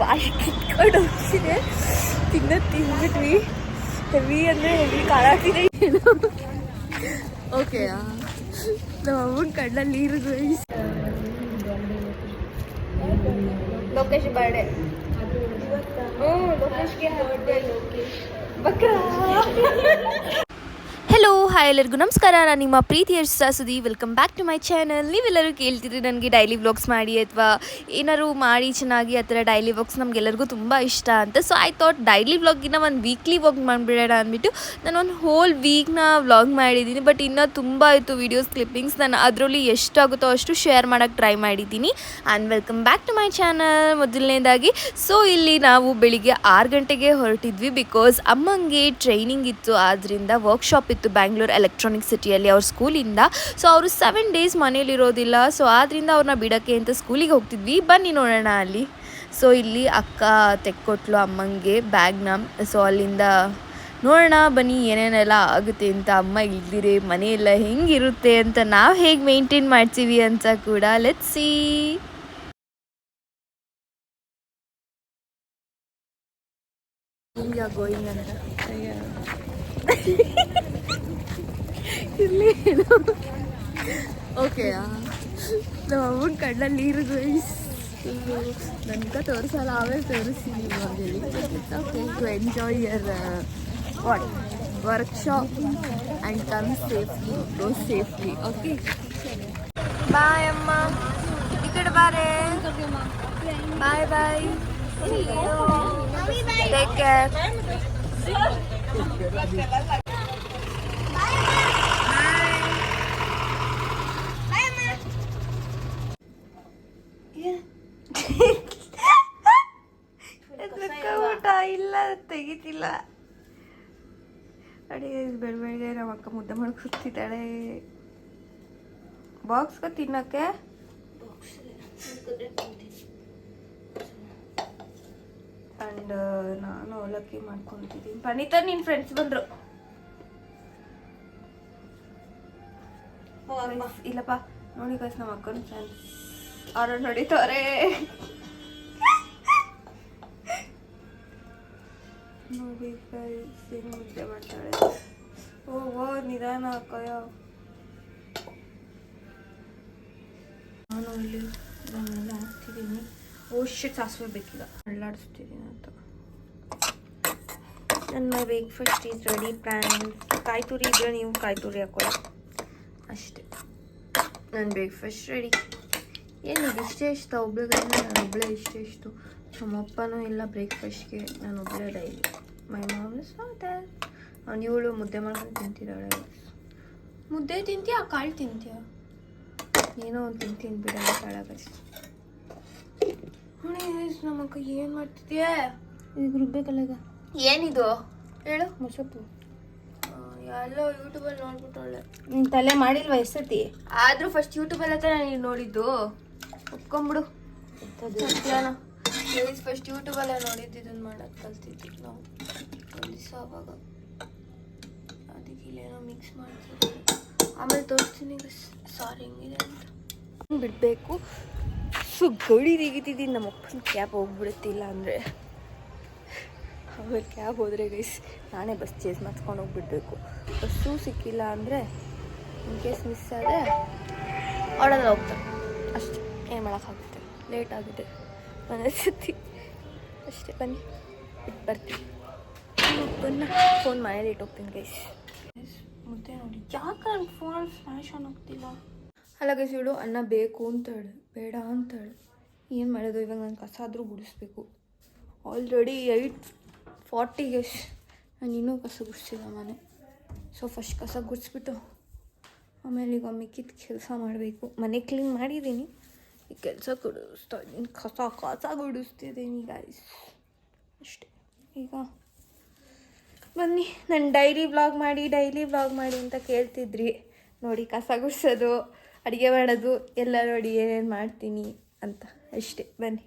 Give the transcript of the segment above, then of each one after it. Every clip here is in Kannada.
ಬಾಯಿ ಕಿತ್ಕೊಂಡು ಹೋಗ್ತಿದೆ ತಿನ್ನ ತಿಂದ್ಬಿಟ್ವಿ ಹೆವಿ ಅಂದರೆ ಹೆವಿ ಕಾಣಾಗ್ತಿದೆ ಏನು ಓಕೆ ನಮ್ಮ ಅಮ್ಮನ ಕಣ್ಣಲ್ಲಿ ನೀರು ಗೈಸ್ ಲೋಕೇಶ್ ಬರ್ಡೇ ಹ್ಞೂ ಲೋಕೇಶ್ಗೆ ಬರ್ಡೇ ಲೋಕೇಶ್ ಬಕ್ರಾ ಹೆಲೋ ಹಾಯ್ ಎಲ್ಲರಿಗೂ ನಮಸ್ಕಾರ. ನಾನು ನಿಮ್ಮ ಪ್ರೀತಿ ಯಶ ಸುದಿ welcome back to my channel ನೀವೆಲ್ಲರೂ ಕೇಳ್ತಿದ್ರಿ ನನಗೆ ಡೈಲಿ ವ್ಲಾಗ್ಸ್ ಮಾಡಿ ಅಥವಾ ಏನಾದ್ರು ಮಾಡಿ ಚೆನ್ನಾಗಿ ಆ ಥರ ಡೈಲಿ ವ್ಲಾಗ್ಸ್ ನಮಗೆಲ್ಲರಿಗೂ ತುಂಬ ಇಷ್ಟ ಅಂತ. ಸೊ ಐ ಥಾಟ್ ಡೈಲಿ ವ್ಲಾಗಿನ ಒಂದು ವೀಕ್ಲಿ ವ್ಲಾಗ್ ಮಾಡಿಬಿಡೋಣ ಅಂದ್ಬಿಟ್ಟು ನಾನು ಒಂದು ಹೋಲ್ ವೀಕ್ನ ವ್ಲಾಗ್ ಮಾಡಿದ್ದೀನಿ. ಬಟ್ ಇನ್ನೂ ತುಂಬ ಇತ್ತು ವೀಡಿಯೋಸ್ ಕ್ಲಿಪ್ಪಿಂಗ್ಸ್ ನಾನು ಅದರಲ್ಲಿ ಎಷ್ಟಾಗುತ್ತೋ ಅಷ್ಟು ಶೇರ್ ಮಾಡೋಕ್ಕೆ ಟ್ರೈ ಮಾಡಿದ್ದೀನಿ. And welcome back to my channel ಮೊದಲನೇದಾಗಿ. ಸೊ ಇಲ್ಲಿ ನಾವು ಬೆಳಿಗ್ಗೆ ಆರು ಗಂಟೆಗೆ ಹೊರಟಿದ್ವಿ ಬಿಕಾಸ್ ಅಮ್ಮಂಗೆ ಟ್ರೈನಿಂಗ್ ಇತ್ತು. ಆದ್ದರಿಂದ ವರ್ಕ್ಶಾಪ್ ಇತ್ತು ಬ್ಯಾಂಗ್ಳೂರ್ ಎಲೆಕ್ಟ್ರಾನಿಕ್ ಸಿಟಿಯಲ್ಲಿ ಅವ್ರ ಸ್ಕೂಲಿಂದ ಸೊ ಅವರು ಸೆವೆನ್ ಡೇಸ್ ಮನೇಲಿರೋದಿಲ್ಲ ಸೊ ಆದ್ದರಿಂದ ಅವ್ರನ್ನ ಬಿಡೋಕ್ಕೆ ಅಂತ ಸ್ಕೂಲಿಗೆ ಹೋಗ್ತಿದ್ವಿ. ಬನ್ನಿ ನೋಡೋಣ ಅಲ್ಲಿ. ಸೊ ಇಲ್ಲಿ ಅಕ್ಕ ತೆಕ್ಕೊಟ್ಲು ಅಮ್ಮಂಗೆ ಬ್ಯಾಗ್ನ ಸೊ ಅಲ್ಲಿಂದ ನೋಡೋಣ ಬನ್ನಿ ಏನೇನೆಲ್ಲ ಆಗುತ್ತೆ ಅಂತ. ಅಮ್ಮ ಇಲ್ದಿರೆ ಮನೆಯೆಲ್ಲ ಹೆಂಗಿರುತ್ತೆ ಅಂತ ನಾವು ಹೇಗೆ ಮೇಂಟೈನ್ ಮಾಡ್ತೀವಿ ಅಂತ ಕೂಡ ಲೆಟ್ ಸಿ ಗೋಯಿಂಗ್ ಅಂತ. ಇಲ್ಲಿ ಓಕೆ ನಮ್ಮ ಅಮ್ಮನ ಕಣ್ಣಲ್ಲಿ ನೀರು ಗೈಸ್ ನನ್ಕ ತೋರಿಸಲ್ಲ ಆಮೇಲೆ ತೋರಿಸ್ತೀನಿ okay to enjoy your what workshop and come safely go safely okay bye ಅಮ್ಮ ಈ ಕಡೆ ಬಾರೆ ಬಾಯ್ ಬಾಯ್ ಟೇಕ್ ಕೇರ್ ಊಟ ಇಲ್ಲ ತೆಗಿತಿಲ್ಲ ಅಡಿಗೆ ಬೆಳ ಬೆಳಗ್ಗೆ ನಮ್ಮ ಅಕ್ಕ ಮುದ್ದೆ ಮಾಡಿ ಕೂತಿದ್ದಾಳೆ ಬಾಕ್ಸ್ಗೆ ತಿನ್ನಕ್ಕೆ ಅಂಡ್ ನಾನು ಅವಲಕ್ಕಿ ಮಾಡ್ಕೊತಿದ್ದೀನಿ. ಪನಿತಾ ನಿನ್ನ ಫ್ರೆಂಡ್ಸ್ ಬಂದರು. ಇಲ್ಲಪ್ಪ. ನೋಡಿ ಗೈಸ್ ನಮ್ಮ ಅಕ್ಕನ ಫ್ರೆಂಡ್ಸ್ ಅವ್ರ ನಡೀತವ್ರೆ ನೋಡಿ ಗೈಸ್ ಏನು ಮುದ್ದೆ ಮಾಡ್ತಾಳೆ. ಓ ನಿಧಾನ ಅಕ್ಕಯ್ಯ. ನಾನು ಇಲ್ಲಿ ಇದನ್ನೆಲ್ಲ ಹಾಕ್ತಿದ್ದೀನಿ. ಓ ಶಿಟ್ ಸಾಸಿವೆ ಬೇಕಿಲ್ಲ. ಅಳ್ಳಾಡಿಸ್ತಿದ್ದೀನಿ ಅಂತ. ನನ್ನ ಬ್ರೇಕ್ಫಾಸ್ಟ್ ಈಸ್ ರೆಡಿ ಪ್ಲ್ಯಾನ್ ಕಾಯಿ ತುರಿ ಇದ್ದರೆ ನೀವು ಕಾಯಿ ತುರಿ ಹಾಕೊಳ್ಳಿ. ಅಷ್ಟೇ. ನನ್ನ ಬ್ರೇಕ್ಫಾಸ್ಟ್ ರೆಡಿ ಏನು ಇಷ್ಟೇ ಇಷ್ಟ? ಒಬ್ಳಿಗೆ ನಾನು ಒಬ್ಬಳೇ ಇಷ್ಟೇ ಇಷ್ಟು. ನಮ್ಮಪ್ಪನೂ ಇಲ್ಲ ಬ್ರೇಕ್ಫಾಸ್ಟ್ಗೆ ನಾನು ಒಬ್ಬಳೇ ಡೈಲಿ. ಮೈ ಮಾಮ್ ಇಸ್ ಅವ್ನು ಇವಳು ಮುದ್ದೆ ಮಾಡ್ಕೊಂಡು ತಿಂತಿದ್ದಾಳೆ. ಮುದ್ದೆ ತಿಂತೀಯಾ ಕಾಳು ತಿಂತೀಯ? ಏನೋ ಒಂದು ತಿಂತೀನಿ ಬಿಡೋಣ ಕಾಳಾಗಷ್ಟು ನಮ್ಮಕ್ಕ ಏನು ಮಾಡ್ತಿದ್ಯಾ? ಈಗ ರುಬ್ಬೇಕಲ್ಲ ಈಗ? ಏನಿದು? ಹೇಳು. ಮೊಸಪ್ಪು ಎಲ್ಲೋ ಯೂಟ್ಯೂಬಲ್ಲಿ ನೋಡ್ಬಿಟ್ಟೊಳ್ಳೆ ನೀನು ತಲೆ ಮಾಡಿಲ್ವಾ ಎಷ್ಟತಿ ಆದರೂ ಫಸ್ಟ್ ಯೂಟ್ಯೂಬಲ್ಲಿ ಹತ್ರ ನೀನು ನೋಡಿದ್ದು. ಒಪ್ಕೊಂಬಿಡು. ಫಸ್ಟ್ ಯೂಟ್ಯೂಬಲ್ಲೇ ನೋಡಿದ್ದು ಇದನ್ನ ಮಾಡಕ್ಕೆ ಕಲ್ತಿದ್ದು ನಾವು. ಕಲಿಸ ಅವಾಗ ಇಲ್ಲೇನೋ ಮಿಕ್ಸ್ ಮಾಡ್ತೀನಿ ಆಮೇಲೆ ತೋರಿಸ್ತೀನಿ ಸಾರಿ ಹೆಂಗಿದೆ ಅಂತ. ಬಿಡಬೇಕು. ಸೊ, ಗಡಿ ರೀಗಿತಿದ್ದೀನಿ ನಮ್ಮ ಅಪ್ಪನ ಕ್ಯಾಬ್ ಹೋಗ್ಬಿಡುತ್ತಿಲ್ಲ ಅಂದರೆ. ಆಮೇಲೆ ಕ್ಯಾಬ್ ಹೋದರೆ ಗೈಸ್ ನಾನೇ ಬಸ್ ಚೇಸ್ ಮಾಡ್ಕೊಂಡು ಹೋಗ್ಬಿಡ್ಬೇಕು. ಬಸ್ಸು ಸಿಕ್ಕಿಲ್ಲ ಅಂದರೆ ಇನ್ ಕೇಸ್ ಮಿಸ್ ಆದರೆ ಆಡೋದು ಹೋಗ್ತಾರೆ. ಅಷ್ಟೇ, ಏನು ಮಾಡೋಕ್ಕಾಗುತ್ತೆ? ಲೇಟ್ ಆಗಿದೆ. ಮನಸ್ಸತಿ ಸತಿ ಅಷ್ಟೇ, ಬನ್ನಿ. ಬಿಟ್ಟು ಬರ್ತೀನಿ. ಬನ್ನ. ಫೋನ್ ಮನೇಲಿ ಇಟ್ಟೋಗ್ತೀನಿ ಗೈಸ್ ಮುದ್ದೆ ನೋಡಿ. ಯಾಕೆ ನನ್ನ ಫೋನಲ್ಲಿ ಫ್ಲ್ಯಾಶ್ ಆನ್ ಆಗ್ತಿಲ್ಲ ಅಲ್ಲ ಇವಳು ಅನ್ನ ಬೇಕು ಅಂತೇಳಿ, ಬೇಡ ಅಂತಾಳೆ. ಏನು ಮಾಡೋದು? ಇವಾಗ ನಾನು ಕಸ ಆದರೂ ಗುಡಿಸ್ಬೇಕು ಆಲ್ರೆಡಿ ಏಯ್ಟ್ ಫಾರ್ಟಿಗೆ ನಾನು ಇನ್ನೂ ಕಸ ಗುಡಿಸಿಲ್ಲ ಮನೆ. ಸೊ ಫಸ್ಟ್ ಕಸ ಗುಡಿಸ್ಬಿಟ್ಟು, ಆಮೇಲೆ ಈಗ ಮಿಕ್ಕಿದ ಕೆಲಸ ಮಾಡಬೇಕು. ಮನೆ ಕ್ಲೀನ್ ಮಾಡಿದ್ದೀನಿ. ಈ ಕೆಲಸ ಗುಡಿಸ್ತಾ ಇದ್ದೀನಿ. ಕಸ ಕಸ ಗುಡಿಸ್ತಿದ್ದೀನಿ ಗಾಯ್ಸ್ ಅಷ್ಟೇ. ಈಗ ಬನ್ನಿ, ನಾನು ಡೈಲಿ ವ್ಲಾಗ್ ಮಾಡಿ ಡೈಲಿ ವ್ಲಾಗ್ ಮಾಡಿ ಅಂತ ಕೇಳ್ತಿದ್ರಿ. ನೋಡಿ, ಕಸ ಗುಡಿಸೋದು, ಅಡುಗೆ ಮಾಡೋದು ಎಲ್ಲ ನೋಡಿ ಏನೇನು ಮಾಡ್ತೀನಿ ಅಂತ. ಅಷ್ಟೇ, ಬನ್ನಿ.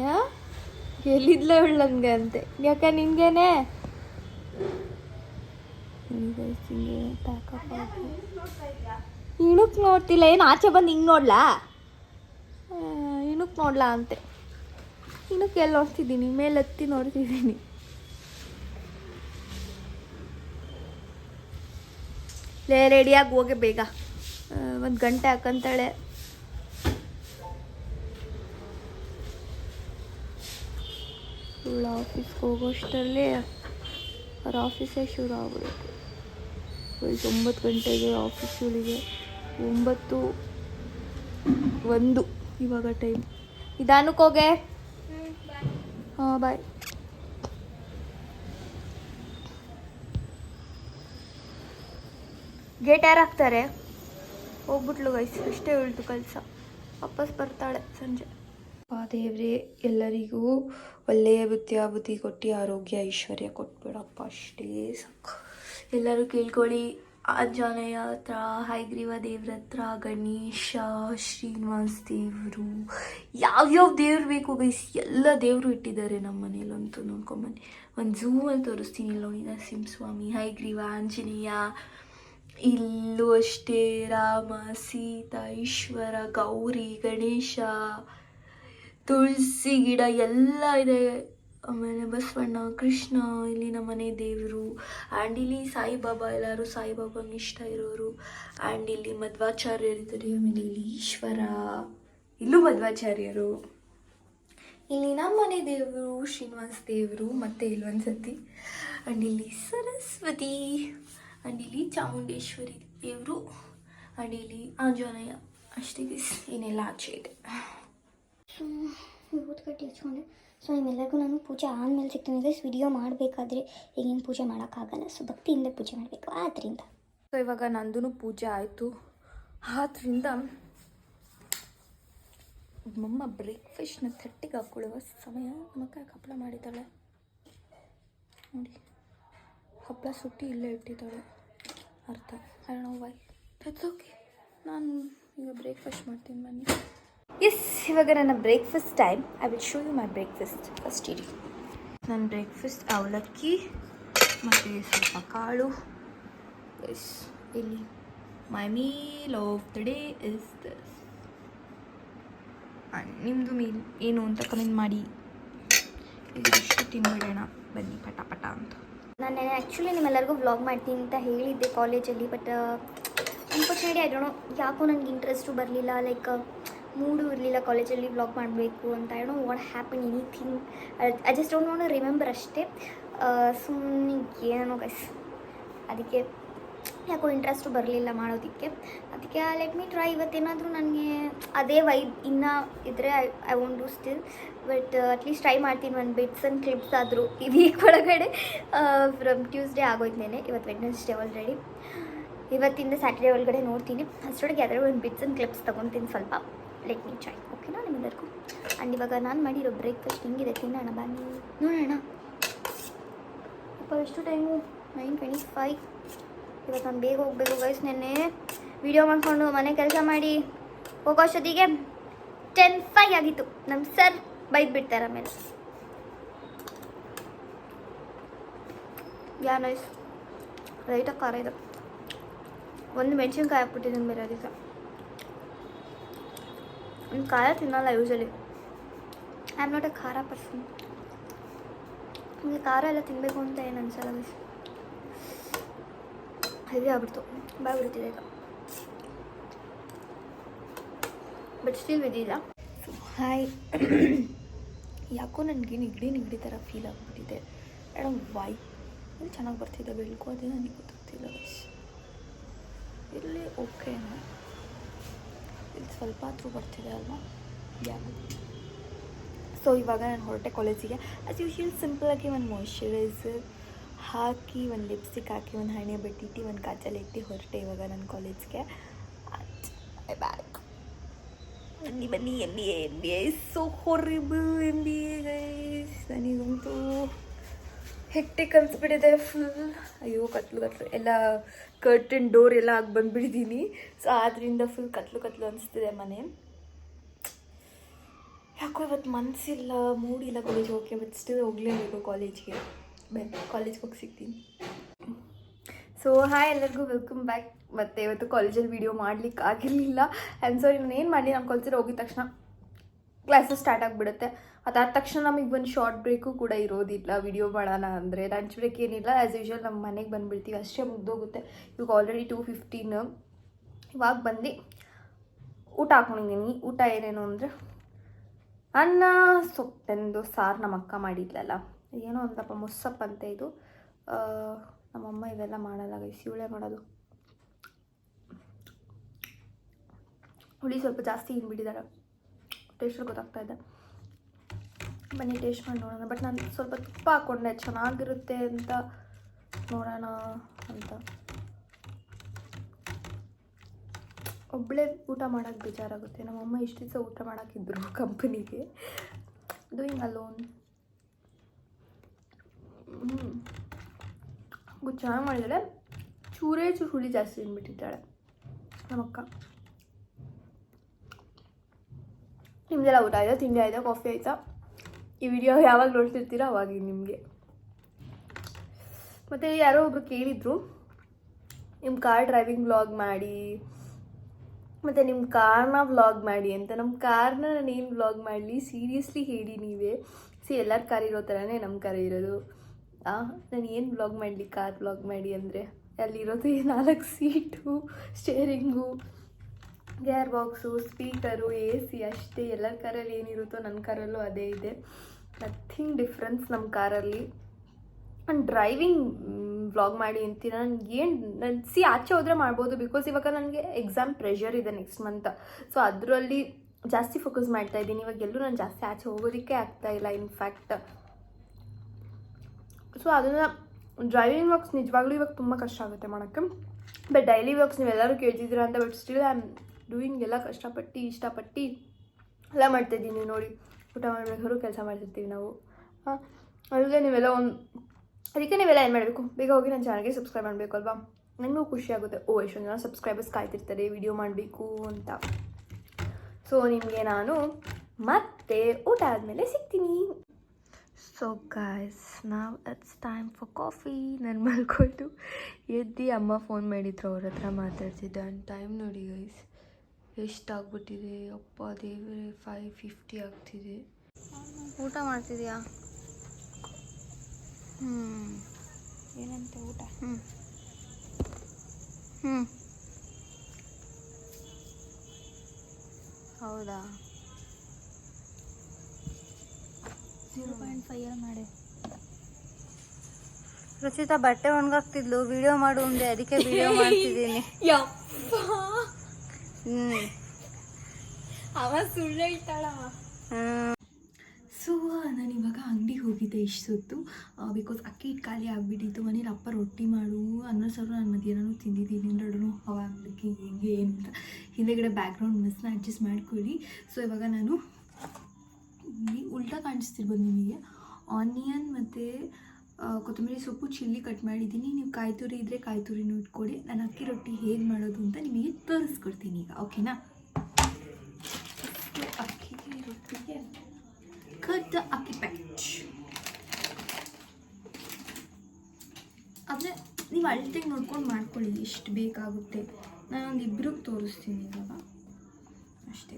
ಯಾ? ಎಲ್ಲಿದ್ಲ ನನಗೆ ಅಂತೆ? ಯಾಕ, ನಿನ್ಗೇನೆ? ಇಣುಕ್ ನೋಡ್ತಿಲ್ಲ, ಏನು ಆಚೆ ಬಂದು ಹಿಂಗೆ ನೋಡ್ಲಾ? ಇಣುಕ್ ನೋಡ್ಲಾ ಅಂತೆ. ಇಣುಕ್ ಎಲ್ಲಿ ನೋಡ್ತಿದ್ದೀನಿ, ಮೇಲೆ ಹತ್ತಿ ನೋಡ್ತಿದ್ದೀನಿ. ಲೇ ರೆಡಿಯಾಗಿ ಹೋಗಿ ಬೇಗ. ಒಂದು ಗಂಟೆ ಹಾಕಂತಾಳೆ. ಇವಳು ಆಫೀಸ್ಗೆ ಹೋಗೋಷ್ಟರಲ್ಲಿ ಅವ್ರ ಆಫೀಸೇ ಶುರು ಆಗ್ಬಿಡುತ್ತೆ. ಇವತ್ತು ಒಂಬತ್ತು ಗಂಟೆಗೆ ಆಫೀಸ್ ಇವಳಿಗೆ ಒಂಬತ್ತು ಒಂದು ಇವಾಗ ಟೈಮ್ ನಿಧಾನಕ್ಕೆ ಹೋಗೆ. ಹಾಂ ಬಾಯ್ ಗೇಟ್ ಯಾರು ಹಾಕ್ತಾರೆ? ಹೋಗ್ಬಿಟ್ಲು ಗೈಸ್ ಅಷ್ಟೇ ಉಳ್ತು ಕೆಲಸ. ವಾಪಸ್ ಬರ್ತಾಳೆ ಸಂಜೆ. ಆ ದೇವ್ರೆ, ಎಲ್ಲರಿಗೂ ಒಳ್ಳೆಯ ಬುದ್ಧಿಯ ಬುದ್ಧಿ ಕೊಟ್ಟು ಆರೋಗ್ಯ, ಐಶ್ವರ್ಯ ಕೊಟ್ಬಿಡಪ್ಪ, ಅಷ್ಟೇ ಸಾಕು. ಎಲ್ಲರೂ ಕೇಳ್ಕೊಳ್ಳಿ, ಆಂಜನೇಯ ಹತ್ರ, ಹೈಗ್ರೀವ ದೇವ್ರ ಹತ್ರ, ಗಣೇಶ, ಶ್ರೀನಿವಾಸ್ ದೇವರು. ಯಾವ್ಯಾವ ದೇವ್ರು ಬೇಕು ಗೈಸ್ ಎಲ್ಲ ದೇವರು ಇಟ್ಟಿದ್ದಾರೆ ನಮ್ಮ ಮನೇಲಂತೂ ನೋಡ್ಕೊಂಬನ್ನಿ ಒಂದು ಝೂಮಲ್ಲಿ ತೋರಿಸ್ತೀನಿ ನೋಡಿ ನರಸಿಂಹಸ್ವಾಮಿ ಹೈಗ್ರೀವ, ಆಂಜನೇಯ ಇಲ್ಲೂ ಅಷ್ಟೇ ರಾಮ, ಸೀತಾ, ಈಶ್ವರ, ಗೌರಿ, ಗಣೇಶ, ತುಳಸಿ ಗಿಡ ಎಲ್ಲ ಇದೆ. ಆಮೇಲೆ ಬಸವಣ್ಣ, ಕೃಷ್ಣ, ಇಲ್ಲಿ ನಮ್ಮ ಮನೆ ದೇವರು. ಆ್ಯಂಡ್ ಇಲ್ಲಿ ಸಾಯಿಬಾಬಾ ಎಲ್ಲರೂ ಸಾಯಿಬಾಬಂಗೆ ಇಷ್ಟ ಇರೋರು. ಆ್ಯಂಡ್ ಇಲ್ಲಿ ಮಧ್ವಾಚಾರ್ಯರು ಇದ್ದಾರೆ ಆಮೇಲೆ ಇಲ್ಲಿ ಈಶ್ವರ. ಇಲ್ಲೂ ಮಧ್ವಾಚಾರ್ಯರು. ಇಲ್ಲಿ ನಮ್ಮ ಮನೆ ದೇವರು ಶ್ರೀನಿವಾಸ ದೇವರು ಮತ್ತೆ ಇಲ್ಲೊಂದ್ಸತಿ ಆ್ಯಂಡ್ ಇಲ್ಲಿ ಸರಸ್ವತಿ. ಆ್ಯಂಡ್ ಇಲ್ಲಿ ಚಾಮುಂಡೇಶ್ವರಿ ದೇವರು ಆ್ಯಂಡ್ ಇಲ್ಲಿ ಆಂಜನೇಯ. ಅಷ್ಟೇ. ಏನೆಲ್ಲ ಆಚೆ ಇದೆ. ಸೊ ವಿಭೂತಿ ಕಟ್ಟಿ ಹಚ್ಕೊಂಡೆ. ಸೊ ನಿಮ್ಮೆಲ್ಲರಿಗೂ ನಾನು ಪೂಜೆ ಆದಮೇಲೆ ಸಿಗ್ತೀನಿ ಗೈಸ್ ವಿಡಿಯೋ ಮಾಡಬೇಕಾದ್ರೆ ಈಗಿನ ಪೂಜೆ ಮಾಡೋಕ್ಕಾಗಲ್ಲ. ಸೊ ಭಕ್ತಿಯಿಂದ ಪೂಜೆ ಮಾಡಬೇಕು. ಆದ್ದರಿಂದ ಸೊ ಇವಾಗ ನಂದು ಪೂಜೆ ಆಯಿತು. ಆದ್ರಿಂದ ಮಮ್ಮ ಬ್ರೇಕ್ಫಾಸ್ಟ್ನ ತಟ್ಟಿಗೆ ಹಾಕ್ಕೊಳ್ಳುವ ಸಮಯ. ಮಕ್ಕ ಹಪ್ಪಳ ಮಾಡಿದ್ದಾಳೆ. ನೋಡಿ. ಹಪ್ಪಳ ಸುಟ್ಟಿ ಇಲ್ಲೇ ಇಟ್ಟಿದ್ದಾಳೆ. ಅರ್ಥ. I know why that's okay ನಾನು ಈಗ ಬ್ರೇಕ್ಫಾಸ್ಟ್ ಮಾಡ್ತೀನಿ, ಬನ್ನಿ. ಎಸ್ ಇವಾಗ ನನ್ನ breakfast time I will show you my breakfast first ಇರಿ ನನ್ನ ಬ್ರೇಕ್ಫಾಸ್ಟ್ ಅವಲಕ್ಕಿ, ಮತ್ತು ಸ್ವಲ್ಪ ಕಾಳು. ಎಸ್ ಇಲ್ಲಿ my meal of the day is this ನಿಮ್ಮದು ಮೀಲ್ ಏನು ಅಂತ ಕಮೆಂಟ್ ಮಾಡಿ. ಇದಿಷ್ಟು ತಿನ್ಬಿಡೋಣ ಬನ್ನಿ ಪಟ ಅಂತ. ನಾನು ಆ್ಯಕ್ಚುಲಿ ನಿಮ್ಮೆಲ್ಲರಿಗೂ ವ್ಲಾಗ್ ಮಾಡ್ತೀನಿ ಅಂತ ಹೇಳಿದ್ದೆ ಕಾಲೇಜಲ್ಲಿ ಬಟ್ ಅನ್ಫಾರ್ಚುನೇಟ್ಲಿ ಐ ಡೋಂಟ್ ಯಾಕೋ ನನಗೆ ಇಂಟ್ರೆಸ್ಟು ಬರಲಿಲ್ಲ ಲೈಕ್ ಮೂಡು ಇರಲಿಲ್ಲ ಕಾಲೇಜಲ್ಲಿ ವ್ಲಾಗ್ ಮಾಡಬೇಕು ಅಂತ. I don't what happen anything I just don't want remember ಅಷ್ಟೇ. ಸುಮ್ಮನೆ ಏನೋ ಗೈಸ್ ಅದಕ್ಕೆ ಯಾಕೋ ಇಂಟ್ರೆಸ್ಟು ಬರಲಿಲ್ಲ ಮಾಡೋದಕ್ಕೆ. ಅದಕ್ಕೆ ಲೆಟ್ ಮೀ ಟ್ರೈ ಇವತ್ತೇನಾದರೂ ನನಗೆ ಅದೇ ವೈಬ್ ಇನ್ನೂ ಇದ್ದರೆ I I want do still but at least try ಮಾಡ್ತೀನಿ ಒಂದು ಬಿಟ್ಸ್ ಆ್ಯಂಡ್ ಕ್ಲಿಪ್ಸ್ ಆದರೂ. ಈ ವೀಕ್ ಒಳಗಡೆ ಫ್ರಮ್ ಟ್ಯೂಸ್ಡೇ ಆಗೋಯ್ತೇನೆ ಇವತ್ತು ವೆಡ್ನೆಸ್ಡೇ ಆಲ್ರೆಡಿ ಇವತ್ತಿಂದ ಸ್ಯಾಟರ್ಡೇ ಒಳಗಡೆ ನೋಡ್ತೀನಿ. ಅಷ್ಟೊಳಗೆ ಯಾವ್ದಾದ್ರು ಒಂದು ಬಿಟ್ಸ್ ಆ್ಯಂಡ್ ಕ್ಲಿಪ್ಸ್ ತೊಗೊತೀನಿ ಸ್ವಲ್ಪ. ಲೆಟ್ ಮೀ ಟ್ರೈ ಓಕೆನಾ ನಿಮ್ಮೆಲ್ಲರಿಗೂ? ಆ್ಯಂಡ್ ಇವಾಗ ನಾನು ಮಾಡಿರೋ ಬ್ರೇಕ್ಫಾಸ್ಟ್ ಹಿಂಗಿದೆ? ತಿನ್ನೋಣ, ಬನ್ನಿ. ನೋಡೋಣ. ಅಪ್ಪ, ಎಷ್ಟು ಟೈಮು ನೈನ್ ಟ್ವೆಂಟಿ ಫೈವ್ ಇವತ್ತು ನಾನು ಬೇಗ ಹೋಗಬೇಕು ಗೈಸ್ ನೆನ್ನೆ. ವಿಡಿಯೋ ಮಾಡಿಕೊಂಡು ಮನೆ ಕೆಲಸ ಮಾಡಿ ಹೋಗೋಷ್ಟೊತ್ತಿಗೆ ಟೆನ್ ಫೈವ್ ಆಗಿತ್ತು. ನಮ್ಮ ಸರ್ ಬೈದು ಬಿಡ್ತಾರೆ ಆಮೇಲೆ. ಯಾ ನೈಸ್ ಲೈಟಾಗಿ ಖಾರ ಇದು. ಒಂದು ಮೆಣಸಿನ್ಕಾಯಿ ಹಾಕ್ಬಿಟ್ಟಿದ್ದೀನಿ ಬೇರೆ ಅದಕ್ಕೆ ಒಂದು ಖಾರ ತಿನ್ನಲ್ಲ usually I am not a ಖಾರ ಪರ್ಸನ್ ನನಗೆ ಖಾರ ಎಲ್ಲ ತಿನ್ನಬೇಕು ಅಂತ ಏನು ಅನ್ಸಲ್ಲ ಹೆವಿ ಆಗ್ಬಿಡ್ತು. ಬಾಯ್ ಬಿಡ್ತಿದೆ ಈಗ ಬಟ್ ಸ್ಟಿಲ್ ಸೊ ಹಾಯ್ ಯಾಕೋ ನನಗೆ ನಿಗಡಿ ನಿಗಡಿ ಥರ ಫೀಲ್ ಆಗ್ಬಿಟ್ಟಿದೆ. ಮೇಡಮ್ ವೈ ಇಲ್ಲಿ ಚೆನ್ನಾಗಿ ಬರ್ತಿದೆ ಬೆಳಕು ಅದೇ ನನಗೆ ಗೊತ್ತಾಗ್ತಿಲ್ಲ ಇಲ್ಲಿ ಓಕೆನಾ ಇಲ್ಲಿ ಸ್ವಲ್ಪ ಆದರೂ ಬರ್ತಿದೆ ಅಲ್ವಾ? ಯಾ ಸೊ ಇವಾಗ ನಾನು ಹೊರಟೆ ಕಾಲೇಜಿಗೆ ಆಸ್ ಸಿಂಪಲ್ ಆಗಿ ಒಂದು ಮಾಯ್ಶ್ಚರೈಸರ್ ಹಾಕಿ ಒಂದು ಲಿಪ್ಸ್ಟಿಕ್ ಹಾಕಿ, ಒಂದು ಹಣೆ ಬಿಟ್ಟಿಟ್ಟು ಒಂದು ಕಾಚಲ್ಲಿ ಇಟ್ಟು ಹೊರಟೆ ಇವಾಗ ನನ್ನ ಕಾಲೇಜ್ಗೆ. ಬ್ಯಾಕ್ ಬನ್ನಿ ಬನ್ನಿ M B A M B A. So horrible M B A guys ನನಗಂತೂ ಹೆಕ್ಟಿಕ್ ಅನ್ಸ್ಬಿಟ್ಟಿದೆ ಫುಲ್ ಅಯ್ಯೋ, ಕತ್ಲು ಕತ್ಲು. ಎಲ್ಲ ಕರ್ಟನ್ ಡೋರ್ ಎಲ್ಲ ಆಗಿ ಬಂದ್ಬಿಟ್ಟಿದ್ದೀನಿ ಸೊ ಆದ್ದರಿಂದ ಫುಲ್ ಕತ್ಲು ಕತ್ಲು ಅನಿಸ್ತಿದೆ ಮನೆ. ಯಾಕೋ ಇವತ್ತು ಮನಸ್ಸಿಲ್ಲ ಮೂಡಿಲ್ಲ ಕಾಲೇಜ್ ಓಕೆ ಬಟ್ ಸ್ಟಿಲ್ ಹೋಗಲೇಬೇಕು ಕಾಲೇಜ್ಗೆ ಬನ್ನಿ ಕಾಲೇಜ್ಗೆ ಹೋಗಿ ಸಿಗ್ತೀನಿ. ಸೊ ಹಾಯ್ ಎಲ್ಲರಿಗೂ ವೆಲ್ಕಮ್ ಬ್ಯಾಕ್ ಮತ್ತು ಇವತ್ತು ಕಾಲೇಜಲ್ಲಿ ವೀಡಿಯೋ ಮಾಡ್ಲಿಕ್ಕೆ ಆಗಿರಲಿಲ್ಲ. ಆ್ಯಂಡ್ ನಾನು ಏನು ಮಾಡಿ ನಮ್ಮ ಕಾಲೇಜಲ್ಲಿ ಹೋಗಿದ ತಕ್ಷಣ ಕ್ಲಾಸಸ್ ಸ್ಟಾರ್ಟ್ ಆಗಿಬಿಡುತ್ತೆ. ಅದಾದ ತಕ್ಷಣ ನಮಗೆ ಒಂದು ಶಾರ್ಟ್ ಬ್ರೇಕು ಕೂಡ ಇರೋದಿಲ್ಲ ವಿಡಿಯೋ ಮಾಡೋಣ ಅಂದರೆ. ಲಂಚ್ ಬ್ರೇಕ್ ಏನಿಲ್ಲ ಆ್ಯಸ್ ಯೂಶ್ವಲ್ ನಮ್ಮ ಮನೆಗೆ ಬಂದುಬಿಡ್ತೀವಿ, ಅಷ್ಟೇ ಮುಗ್ದೋಗುತ್ತೆ. ಇವಾಗ ಆಲ್ರೆಡಿ ಟೂ ಫಿಫ್ಟೀನ್ ಇವಾಗ ಬಂದು ಊಟ ಹಾಕೊಂಡಿದ್ದೀನಿ. ಊಟ ಏನೇನು ಅಂದರೆ ಅನ್ನ, ಸೊಪ್ಪೆಂದು ಸಾರು ನಮ್ಮ ಅಕ್ಕ ಮಾಡಿದ್ಲಲ್ಲ. ಏನೋ ಒಂದಪ್ಪ ಅಂತ ಇದು. ನಮ್ಮಮ್ಮ ಇವೆಲ್ಲ ಮಾಡಲ್ಲ ಗೈಸ್ ಮಾಡೋದು. ಹುಳಿ ಸ್ವಲ್ಪ ಜಾಸ್ತಿ ಹಿಂಬಿಟ್ಟಿದ್ದಾರೆ ಟೇಸ್ಟ್ ಗೊತ್ತಾಗ್ತಾ ಇದೆ. ಬನ್ನಿ ಟೇಸ್ಟ್ ಮಾಡಿ ನೋಡೋಣ. ಬಟ್ ನಾನು ಸ್ವಲ್ಪ ತುಪ್ಪ ಹಾಕ್ಕೊಂಡೆ ಚೆನ್ನಾಗಿರುತ್ತೆ ಅಂತ ನೋಡೋಣ ಅಂತ. ಒಬ್ಬಳೇ ಊಟ ಮಾಡೋಕ್ಕೆ ಬೇಜಾರಾಗುತ್ತೆ. ನಮ್ಮಮ್ಮ ಇಷ್ಟು ದಿವಸ ಊಟ ಮಾಡೋಕ್ಕಿದ್ರು ಕಂಪನಿಗೆ ಡೂಯಿಂಗ್ ಅಲೋನ್ ಹ್ಞೂ ಚೆನ್ನಾಗಿ ಮಾಡಿದ್ದಾಳೆ ಚೂರೇ ಚೂರು ಹುಳಿ ಜಾಸ್ತಿ ತಿಂದ್ಬಿಟ್ಟಿದ್ದಾಳೆ ನಮ್ಮಕ್ಕ ನಿಮ್ದೆಲ್ಲ ಊಟ ಆಯಿತಾ? ತಿಂಡಿ ಆಯ್ತಾ? ಕಾಫಿ ಆಯ್ತಾ? ಈ ವಿಡಿಯೋ ಯಾವಾಗ ನೋಡ್ತಿರ್ತೀರ? ಅವಾಗ ನಿಮಗೆ. ಮತ್ತು ಯಾರೋ ಒಬ್ರು ಕೇಳಿದರು ನಿಮ್ಮ ಕಾರ್ ಡ್ರೈವಿಂಗ್ ವ್ಲಾಗ್ ಮಾಡಿ, ಮತ್ತು ನಿಮ್ಮ ಕಾರ್ನ ವ್ಲಾಗ್ ಮಾಡಿ ಅಂತ. ನಮ್ಮ ಕಾರ್ನ ನಾನು ಏನು ವ್ಲಾಗ್ ಮಾಡಲಿ? ಸೀರಿಯಸ್ಲಿ ಹೇಳಿ ನೀವೇ. ಸಿ ಎಲ್ಲರ ಕಾರ್ ಇರೋ ಥರನೇ ನಮ್ಮ ಕಾರ್ ಇರೋದು. ನಾನು ಏನು ಬ್ಲಾಗ್ ಮಾಡಲಿ? ಕಾರ್ ಬ್ಲಾಗ್ ಮಾಡಿ ಅಂದರೆ ಅಲ್ಲಿರೋದು ನಾಲ್ಕು seat steering gear box speaker A C ಅಷ್ಟೇ. ಎಲ್ಲರ ಕಾರಲ್ಲಿ ಏನಿರುತ್ತೋ ನನ್ನ ಕಾರಲ್ಲೂ ಅದೇ ಇದೆ. ನಥಿಂಗ್ ಡಿಫ್ರೆನ್ಸ್ ನಮ್ಮ ಕಾರಲ್ಲಿ ನಾನು ಡ್ರೈವಿಂಗ್ ವ್ಲಾಗ್ ಮಾಡಿ ಅಂತೀರ ನನಗೆ ಏನು, ನಾನು ಸಿ ಆಚೆ ಹೋದರೆ ಮಾಡ್ಬೋದು ಬಿಕಾಸ್ ಇವಾಗ ನನಗೆ ಎಕ್ಸಾಮ್ ಪ್ರೆಷರ್ ಇದೆ ನೆಕ್ಸ್ಟ್ ಮಂತ್ ಸೊ ಅದರಲ್ಲಿ ಜಾಸ್ತಿ ಫೋಕಸ್ ಮಾಡ್ತಾ ಇದ್ದೀನಿ. ಇವಾಗ ಎಲ್ಲೂ ನಾನು ಜಾಸ್ತಿ ಆಚೆ ಹೋಗೋದಕ್ಕೆ ಆಗ್ತಾ ಇಲ್ಲ ಇನ್ಫ್ಯಾಕ್ಟ್ ಸೊ ಅದನ್ನು ಡ್ರೈವಿಂಗ್ ವರ್ಕ್ಸ್ ನಿಜವಾಗ್ಲೂ ಇವಾಗ ತುಂಬ ಕಷ್ಟ ಆಗುತ್ತೆ ಮಾಡೋಕ್ಕೆ. ಬಟ್ ಡೈಲಿ ವರ್ಕ್ಸ್ ನೀವೆಲ್ಲರೂ ಕೇಳ್ತಿದ್ದೀರ ಅಂತ but still I am doing ಎಲ್ಲ ಕಷ್ಟಪಟ್ಟು, ಇಷ್ಟಪಟ್ಟು ಎಲ್ಲ ಮಾಡ್ತಾಯಿದ್ದೀನಿ ನೋಡಿ. ಊಟ ಮಾಡಬೇಕಾದ್ರೂ ಕೆಲಸ ಮಾಡ್ತಿರ್ತೀವಿ ನಾವು. ಅದಕ್ಕೆ ನೀವೆಲ್ಲ ಒಂದು, ಅದಕ್ಕೆ ನೀವೆಲ್ಲ ಏನು ಮಾಡಬೇಕು? ಬೇಗ ಹೋಗಿ ನನ್ನ ಚಾನಲ್ಗೆ ಸಬ್ಸ್ಕ್ರೈಬ್ ಮಾಡಬೇಕು ಅಲ್ವಾ? ನನಗೂ ಖುಷಿ ಆಗುತ್ತೆ. ಓ, ಎಷ್ಟೊಂದು ಜನ ಸಬ್ಸ್ಕ್ರೈಬರ್ಸ್ ಕಾಯ್ತಿರ್ತಾರೆ ವಿಡಿಯೋ ಮಾಡಬೇಕು ಅಂತ. ಸೊ ನಿಮಗೆ ನಾನು ಮತ್ತೆ ಊಟ ಆದಮೇಲೆ ಸಿಗ್ತೀನಿ. ಸೊ ಗಾಯ್ಸ್ ನಾವು ಇಟ್ಸ್ ಟೈಮ್ ಫಾರ್ ಕಾಫಿ ನಾನು ಮಲ್ಕೊಂಡು ಎದ್ದು ಅಮ್ಮ ಫೋನ್ ಮಾಡಿದ್ರು, ಅವ್ರ ಹತ್ರ ಮಾತಾಡ್ತಿದ್ದೆ. ಆ್ಯಂಡ್ ಟೈಮ್ ನೋಡಿ ಗೈಸ್ ಎಷ್ಟಾಗ್ಬಿಟ್ಟಿದೆ ಅಪ್ಪ ದೇವರೇ ಫೈವ್ ಫಿಫ್ಟಿ ಆಗ್ತಿದೆ. ಊಟ ಮಾಡ್ತಿದ್ಯಾ? ಹ್ಞೂ ಏನಂತೆ ಊಟ? ಹ್ಞೂ ಹ್ಞೂ ಹೌದಾ ಜೀರೋ ಪಾಯಿಂಟ್ ಫೈವ್ ಮಾಡಿ ರುಚಿತಾ ಬಟ್ಟೆ ಒಣಗಾಕ್ತಿದ್ಲು. ವಿಡಿಯೋ ಮಾಡು ಅಂದೆ. ಅದಕ್ಕೆ ವಿಡಿಯೋ ಮಾಡ್ತಿದ್ದೀನಿ. ಸೊ ನಾನು ಇವಾಗ ಅಂಗಡಿಗೆ ಹೋಗಿದ್ದೆ ಇಷ್ಟು ಹೊತ್ತು ಬಿಕಾಸ್ ಅಕ್ಕಿ ಹಿಟ್ಟು ಖಾಲಿ ಆಗಿಬಿಟ್ಟಿತ್ತು. ಮನೇಲಿ ಅಪ್ಪ ರೊಟ್ಟಿ ಮಾಡು ಅನ್ನ ಸಾರು ನಾನು ಮಧ್ಯಾಹ್ನ ತಿಂದಿದ್ದೀನಿ. ಎರಡೂ ಅವಾಗ ಹೆಂಗೆ ಏನು ಹಿಂದೆಗಡೆ ಬ್ಯಾಕ್ಗ್ರೌಂಡ್ ಮಿಸ್ನ ಅಡ್ಜಸ್ಟ್ ಮಾಡ್ಕೊಳ್ಳಿ. ಸೊ ಇವಾಗ ನಾನು ಇಲ್ಲಿ ಉಲ್ಟಾ ಕಾಣಿಸ್ತಿರ್ಬೋದು ನಿಮಗೆ. ಆನಿಯನ್ ಮತ್ತು ಕೊತ್ತಂಬರಿ ಸೊಪ್ಪು, ಚಿಲ್ಲಿ ಕಟ್ ಮಾಡಿದ್ದೀನಿ. ನೀವು ಕಾಯಿ ತುರಿ ಇದ್ದರೆ ಕಾಯಿ ತುರಿನೂ ಇಟ್ಕೊಳ್ಳಿ ನಾನು ಅಕ್ಕಿ ರೊಟ್ಟಿ ಹೇಗೆ ಮಾಡೋದು ಅಂತ ನಿಮಗೆ ತೋರಿಸ್ಕೊಡ್ತೀನಿ ಈಗ, ಓಕೆನಾ? ಅಕ್ಕಿಗೆ ರೊಟ್ಟಿಗೆ ಕಟ್ ಅಕ್ಕಿ ಪ್ಯಾಕೆಟ್ ಆದರೆ ನೀವು ಅಳತೆಗೆ ನೋಡ್ಕೊಂಡು ಮಾಡ್ಕೊಳ್ಳಿ, ಎಷ್ಟು ಬೇಕಾಗುತ್ತೆ. ನಾನು ಒಂದು ಇಬ್ಬರಿಗೆ ತೋರಿಸ್ತೀನಿ ಇವಾಗ. ಅಷ್ಟೇ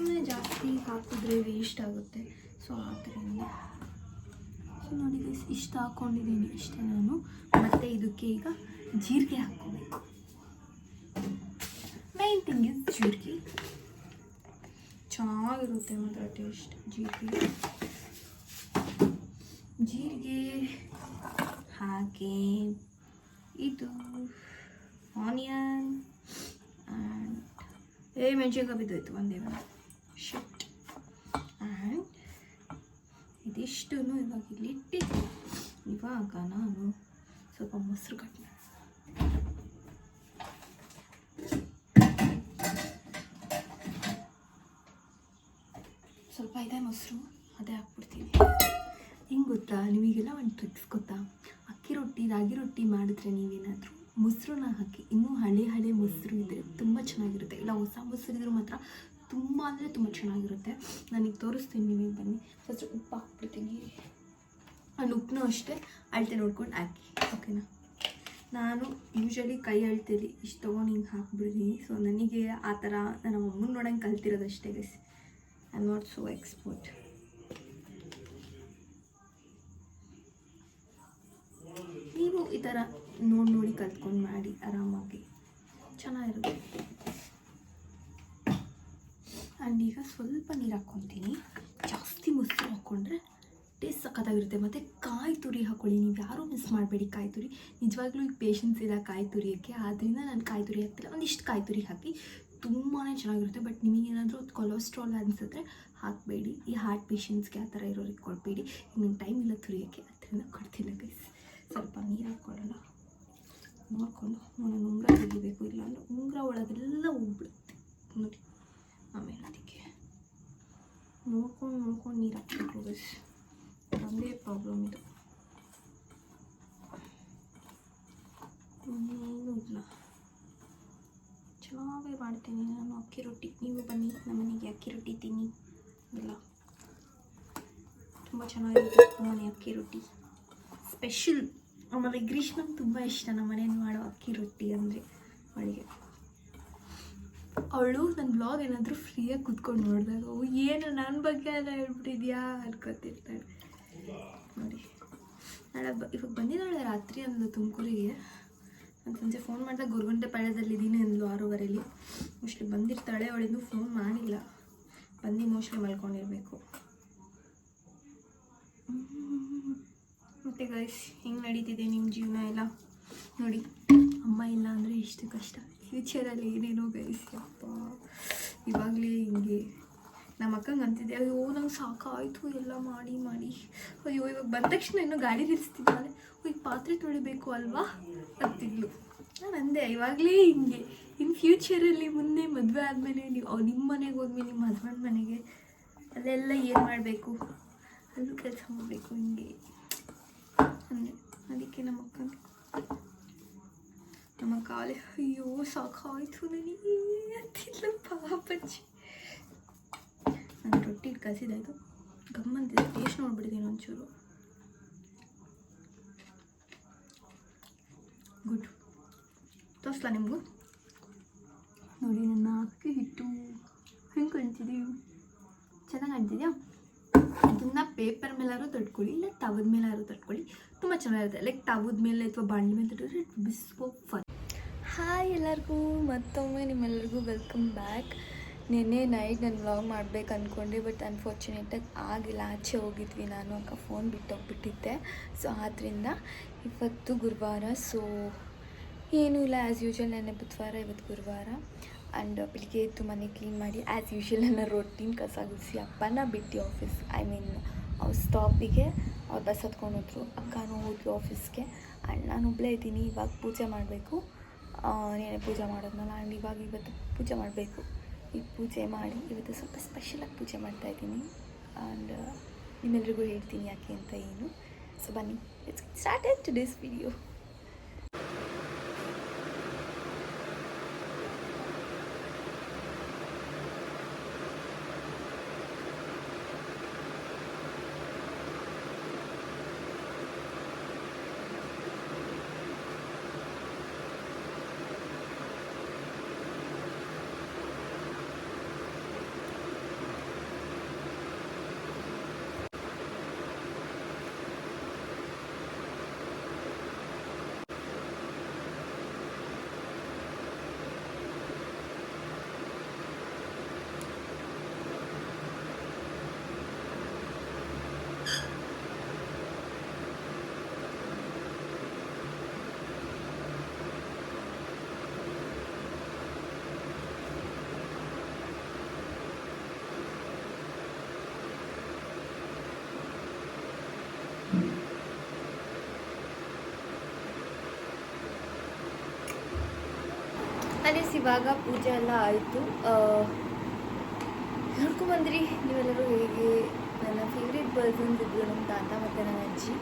ಸುಮ್ಮನೆ ಜಾಸ್ತಿ ಹಾಕಿದ್ರೆ ವೇಸ್ಟ್ ಆಗುತ್ತೆ. ಸೊ ಆದ್ದರಿಂದ ಸೊ ನೋಡಿ ಗೈಸ್ ಇಷ್ಟು ಹಾಕ್ಕೊಂಡಿದ್ದೀನಿ ಇಷ್ಟೇ ನಾನು. ಮತ್ತು ಇದಕ್ಕೆ ಈಗ ಜೀರಿಗೆ ಹಾಕ್ಕೋಬೇಕು. ಮೇನ್ ಥಿಂಗ್ ಇಸ್ ಜೀರಿಗೆ. ಚೆನ್ನಾಗಿರುತ್ತೆ ಮಾತ್ರ ಟೇಸ್ಟ್ ಜೀರಿಗೆ. ಜೀರಿಗೆ ಹಾಗೆ ಇದು ಆನಿಯನ್ ಆ್ಯಂಡ್ ಏ, ಮೆಣಸಿನ್ಕಾಯಿ ಬಿದ್ದೋಯ್ತು, ಒಂದೇ ಒಂದು. ಶಿಟ್ ಆ್ಯಂಡ್ ಇದಿಷ್ಟನ್ನು ಇವಾಗ ಇಲ್ಲಿಟ್ಟು ಇವಾಗ ನಾನು ಸ್ವಲ್ಪ ಮೊಸರು ಕಟ್ ಸ್ವಲ್ಪ ಇದೆ ಮೊಸರು, ಅದೇ ಹಾಕ್ಬಿಡ್ತೀನಿ. ಹೆಂಗೆ ಗೊತ್ತಾ? ನಿಮಗೆಲ್ಲ ಒಂದು ಟ್ರಿಕ್ಸ್ ಗೊತ್ತಾ? ಅಕ್ಕಿ ರೊಟ್ಟಿ, ರಾಗಿ ರೊಟ್ಟಿ ಮಾಡಿದ್ರೆ ನೀವೇನಾದರೂ ಮೊಸರನ್ನ ಹಾಕಿ, ಇನ್ನೂ ಹಳೆ ಹಳೆ ಮೊಸರು ಇದ್ದರೆ ತುಂಬ ಚೆನ್ನಾಗಿರುತ್ತೆ. ಇಲ್ಲ, ಹೊಸ ಮೊಸರು ಇದ್ರೂ ಮಾತ್ರ ತುಂಬ ಅಂದರೆ ತುಂಬ ಚೆನ್ನಾಗಿರುತ್ತೆ. ನನಗೆ ತೋರಿಸ್ತೀನಿ ನಿಮಗೆ ಬನ್ನಿ. ಫಸ್ಟ್ ಉಪ್ಪು ಹಾಕ್ಬಿಡ್ತೀನಿ. ನಾನು ಉಪ್ಪನ್ನೂ ಅಷ್ಟೇ, ಅಳತೆ ನೋಡ್ಕೊಂಡು ಹಾಕಿ. ಓಕೆನಾ ನಾನು ಯೂಶ್ವಲಿ ಕೈ ಅಳ್ತೇಲಿ ಇಷ್ಟು ತೊಗೊಂಡು ಹಿಂಗೆ ಹಾಕ್ಬಿಡ್ತೀನಿ. ಸೊ ನನಗೆ ಆ ಥರ ನನ್ನ ಅಮ್ಮನ ನೋಡಂಗೆ ಕಲ್ತಿರೋದಷ್ಟೇ guys I am not so expert ನೀವು ಈ ಥರ ನೋಡಿ ನೋಡಿ ಕಲ್ತ್ಕೊಂಡು ಮಾಡಿ ಆರಾಮಾಗಿ. ಚೆನ್ನಾಗಿರುತ್ತೆ. ಆ್ಯಂಡ್ ಈಗ ಸ್ವಲ್ಪ ನೀರು ಹಾಕ್ಕೊತೀನಿ. ಜಾಸ್ತಿ ಮೊಸರು ಹಾಕ್ಕೊಂಡ್ರೆ ಟೇಸ್ಟ್ ಸಖತ್ತಾಗಿರುತ್ತೆ. ಮತ್ತು ಕಾಯಿ ತುರಿ ಹಾಕ್ಕೊಳ್ಳಿ ನೀವು ಯಾರೂ ಮಿಸ್ ಮಾಡಬೇಡಿ ಕಾಯಿ ತುರಿ. ನಿಜವಾಗ್ಲೂ ಈಗ ಪೇಷನ್ಸ್ ಇಲ್ಲ ಕಾಯಿ ತುರಿಯೋಕ್ಕೆ ಆದ್ದರಿಂದ ನಾನು ಕಾಯಿ ತುರಿ ಹಾಕ್ತಿಲ್ಲ. ಒಂದಿಷ್ಟು ಕಾಯಿ ತುರಿ ಹಾಕಿ ತುಂಬಾ ಚೆನ್ನಾಗಿರುತ್ತೆ. ಬಟ್ ನಿಮಗೇನಾದರೂ ಕೊಲೆಸ್ಟ್ರಾಲ್ ಅನಿಸಿದ್ರೆ ಹಾಕಬೇಡಿ. ಈ ಹಾರ್ಟ್ ಪೇಷಂಟ್ಸ್ಗೆ ಆ ಥರ ಇರೋರಿಗೆ ಕೊಡಬೇಡಿ. ಇನ್ನೊಂದು ಟೈಮ್ ಇಲ್ಲ ತುರಿಯೋಕ್ಕೆ ಅದರಿಂದ ಕೊಡ್ತಿಲ್ಲ ಗೈಸ್ ಸ್ವಲ್ಪ ನೀರು ಹಾಕ್ಕೊಳ್ಳೋಣ ನೋಡಿಕೊಂಡು. ನಾನು ಉಂಗ್ರ ತೆಗಿಬೇಕು. ಇಲ್ಲಾಂದ್ರೆ ಉಂಗ್ರ ಒಳಗೆಲ್ಲ ಹೋಗ್ಬಿಡುತ್ತೆ ನೋಡಿ. ಆಮೇಲೆ ಅದಕ್ಕೆ ನೋಡ್ಕೊಂಡು ನೋಡ್ಕೊಂಡು ನೀರು ಹಾಕ್ಬೇಕು ಬಸ್ ಒಂದೇ ಪ್ರಾಬ್ಲಮ್ ಇದು ಇನ್ನೇನು ಇಲ್ಲ ಚೆನ್ನಾಗೇ ಮಾಡ್ತೀನಿ ನಾನು ಅಕ್ಕಿ ರೊಟ್ಟಿ ನೀವು ಬನ್ನಿ ನಮ್ಮ ಮನೆಗೆ ಅಕ್ಕಿ ರೊಟ್ಟಿ ತಿನ್ನಿ ಇಲ್ಲ ತುಂಬ ಚೆನ್ನಾಗಿರುತ್ತೆ ನಮ್ಮನೆ ಅಕ್ಕಿ ರೊಟ್ಟಿ ಸ್ಪೆಷಲ್ ಆಮೇಲೆ ಗ್ರೀಷ್ಮಂಗೆ ತುಂಬ ಇಷ್ಟ ನಮ್ಮ ಮನೇಲಿ ಮಾಡೋ ಅಕ್ಕಿ ರೊಟ್ಟಿ ಅಂದರೆ ಅವಳಿಗೆ ಅವಳು ನನ್ನ ಬ್ಲಾಗ್ ಏನಾದರೂ ಫ್ರೀಯಾಗಿ ಕೂತ್ಕೊಂಡು ನೋಡಿದಾಗ ಏನು ನನ್ನ ಬಗ್ಗೆ ಎಲ್ಲ ಹೇಳ್ಬಿಟ್ಟಿದ್ಯಾ? ಅನ್ಕೋತಿರ್ತಾಳೆ ನೋಡಿ. ನಾಳೆ ಬ, ಇವಾಗ ಬಂದಿದ್ದಾಳೆ ರಾತ್ರಿ ಅಂದ್ಲು ತುಮಕೂರಿಗೆ. ನಾನು ಸಂಜೆ ಫೋನ್ ಮಾಡಿದಾಗ ಗುರುಗುಂಟೆ ಪಾಳ್ಯದಲ್ಲಿದ್ದೀನಿ ಅಂದ್ಲು ಆರೂವರೆಯಲ್ಲಿ ಮೋಸ್ಟ್ಲಿ ಬಂದಿರ್ತಾಳೆ ಅವಳಿನ್ನೂ ಫೋನ್ ಮಾಡಿಲ್ಲ. ಬಂದು ಮೋಸ್ಟ್ಲಿ ಮಲ್ಕೊಂಡಿರಬೇಕು. ಮತ್ತು ಗೈಸ್ ಹೆಂಗೆ ನಡೀತಿದೆ ನಿಮ್ಮ ಜೀವನ ಎಲ್ಲ? ನೋಡಿ, ಅಮ್ಮ ಇಲ್ಲ ಅಂದರೆ ಎಷ್ಟು ಕಷ್ಟ. ಫ್ಯೂಚರಲ್ಲಿ ಏನೇನೋ ಗೈಸ್ ಯಪ್ಪ ಇವಾಗಲೇ ಹಿಂಗೆ. ನಮ್ಮ ಅಕ್ಕಂಗೆ ಅಂತಿದ್ದೆ, ಅಯ್ಯೋ, ನಂಗೆ ಸಾಕಾಯಿತು, ಎಲ್ಲ ಮಾಡಿ ಮಾಡಿ. ಅಯ್ಯೋ, ಇವಾಗ ಬಂದ ತಕ್ಷಣ ಇನ್ನೂ ಗಾಡಿ ನಿಲ್ಲಿಸ್ತಿದ್ದಾಳೆ ಈಗ ಪಾತ್ರೆ ತೊಳಿಬೇಕು ಅಲ್ವಾ? ಅಂತಿದ್ಲು. ನಾನು ಅಂದೆ, ಇವಾಗಲೇ ಹಿಂಗೆ. ಇನ್ನು ಫ್ಯೂಚರಲ್ಲಿ ಮುಂದೆ ಮದುವೆ ಆದಮೇಲೆ ನೀವು ನಿಮ್ಮ ಮನೆಗೆ ಹೋದ್ಮೇಲೆ ನಿಮ್ಮ ಹಸ್ಬೆಂಡ್ ಮನೆಗೆ, ಅಲ್ಲೆಲ್ಲ ಏನು ಮಾಡಬೇಕು? ಅಲ್ಲೂ ಕೆಲಸ ಮಾಡಬೇಕು ಹಿಂಗೆ. ಅಂದೆ. ಅದಕ್ಕೆ ನಮ್ಮ ಅಕ್ಕನ ನಮ್ಮ ಕಾಲೇ ಅಯ್ಯೋ, ಸಾಕಾಯಿತು ನನಗೆ. ಅಂತಿಲ್ಲ ಪಾಪಚ್ಚಿ ನಾನು ರೊಟ್ಟಿ ಇಟ್ಟು ಕಸಿದಾಯ್ತು ಗಮ್ಮಂತಿದೆ ಟೇಸ್ಟ್ ನೋಡ್ಬಿಟ್ಟಿದ್ದೀನಿ ಒಂಚೂರು. ಗುಡ್ ತೋರಿಸ್ಲಾ ನಿಮಗೂ? ನೋಡಿ, ನನ್ನ ಅಕ್ಕಿ ಹಿಟ್ಟು. ಹೆಂಗೆ ಕಾಣ್ತಿದೀವಿ ಚೆನ್ನಾಗಿ ಕಾಣ್ತಿದ್ಯಾ? ಅದನ್ನು ಪೇಪರ್ ಮೇಲಾದ್ರೂ ತಟ್ಕೊಳ್ಳಿ, ಇಲ್ಲ ತವದ ಮೇಲಾದ್ರೂ ತಟ್ಕೊಳ್ಳಿ. ತುಂಬ ಚೆನ್ನಾಗಿರುತ್ತೆ. ಲೈಕ್ ತವದ ಮೇಲೆ ಅಥವಾ ಬಾಣಲಿ ಮೇಲೆ ತಟ್ಟಿದ್ರೆ ಬಿಸ್ಕೋ ಫನ್ ಹಾಯ್ ಎಲ್ಲರಿಗೂ, ಮತ್ತೊಮ್ಮೆ ನಿಮ್ಮೆಲ್ಲರಿಗೂ ವೆಲ್ಕಮ್ ಬ್ಯಾಕ್ ನಿನ್ನೆ ನೈಟ್ ನಾನು ವ್ಲಾಗ್ ಮಾಡ್ಬೇಕು ಅಂದ್ಕೊಂಡೆ ಬಟ್ ಅನ್ಫಾರ್ಚುನೇಟಾಗಿ ಆಗಿಲ್ಲ. ಆಚೆ ಹೋಗಿದ್ವಿ ನಾನು, ಅಕ್ಕ ಫೋನ್ ಬಿಟ್ಟೋಗ್ಬಿಟ್ಟಿದ್ದೆ. ಸೊ ಆದ್ದರಿಂದ ಇವತ್ತು ಗುರುವಾರ ಸೊ ಏನೂ ಇಲ್ಲ ಆ್ಯಸ್ ಯೂಶ್ವಲ್ ನೆನ್ನೆ ಬುಧವಾರ, ಇವತ್ತು ಗುರುವಾರ. ಆ್ಯಂಡ್ ಬೆಳಿಗ್ಗೆ ಎದ್ದು ಮನೆ ಕ್ಲೀನ್ ಮಾಡಿ ಆ್ಯಸ್ ಯೂಶ್ವಲ್ ನನ್ನ ರೊಟ್ಟಿನ ಕಸ ಗುಡಿಸಿ ಅಪ್ಪನ ಬಿಟ್ಟು ಆಫೀಸ್ ಐ ಮೀನ್ ಅವ್ರ ಸ್ಟಾಪಿಗೆ ಅವ್ರು ಬಸ್ ಹತ್ಕೊಂಡು ಹೋದರು. ಅಕ್ಕನೂ ಹೋದ್ವಿ ಆಫೀಸ್ಗೆ ಆ್ಯಂಡ್ ನಾನು ಒಬ್ಬಳೇ ಇದ್ದೀನಿ, ಇವಾಗ ಪೂಜೆ ಮಾಡಬೇಕು. ನೀನೇ ಪೂಜೆ ಮಾಡೋದ್ನಲ್ಲ ಆ್ಯಂಡ್ ಇವಾಗ ಇವತ್ತು ಪೂಜೆ ಮಾಡಬೇಕು. ಈ ಪೂಜೆ ಮಾಡಿ ಇವತ್ತು ಸ್ವಲ್ಪ ಸ್ಪೆಷಲಾಗಿ ಪೂಜೆ ಮಾಡ್ತಾಯಿದ್ದೀನಿ ಆ್ಯಂಡ್ ನಿಮ್ಮೆಲ್ರಿಗೂ ಹೇಳ್ತೀನಿ ಯಾಕೆ ಅಂತ ಏನು. ಸೊ ಬನ್ನಿ it's started two days video ಅದೇ ಇವಾಗ ಪೂಜೆ ಎಲ್ಲ ಆಯಿತು. ನೋಡ್ಕೊಂಬಂದ್ರಿ ನೀವೆಲ್ಲರೂ ಹೇಗೆ? ನನ್ನ ಫೇವ್ರೇಟ್ ಪರ್ಸನ್ಸ್ ಇದ್ದರು ನಮ್ಮ ತಾತ ಮತ್ತು ನನ್ನ ಅಜ್ಜಿ.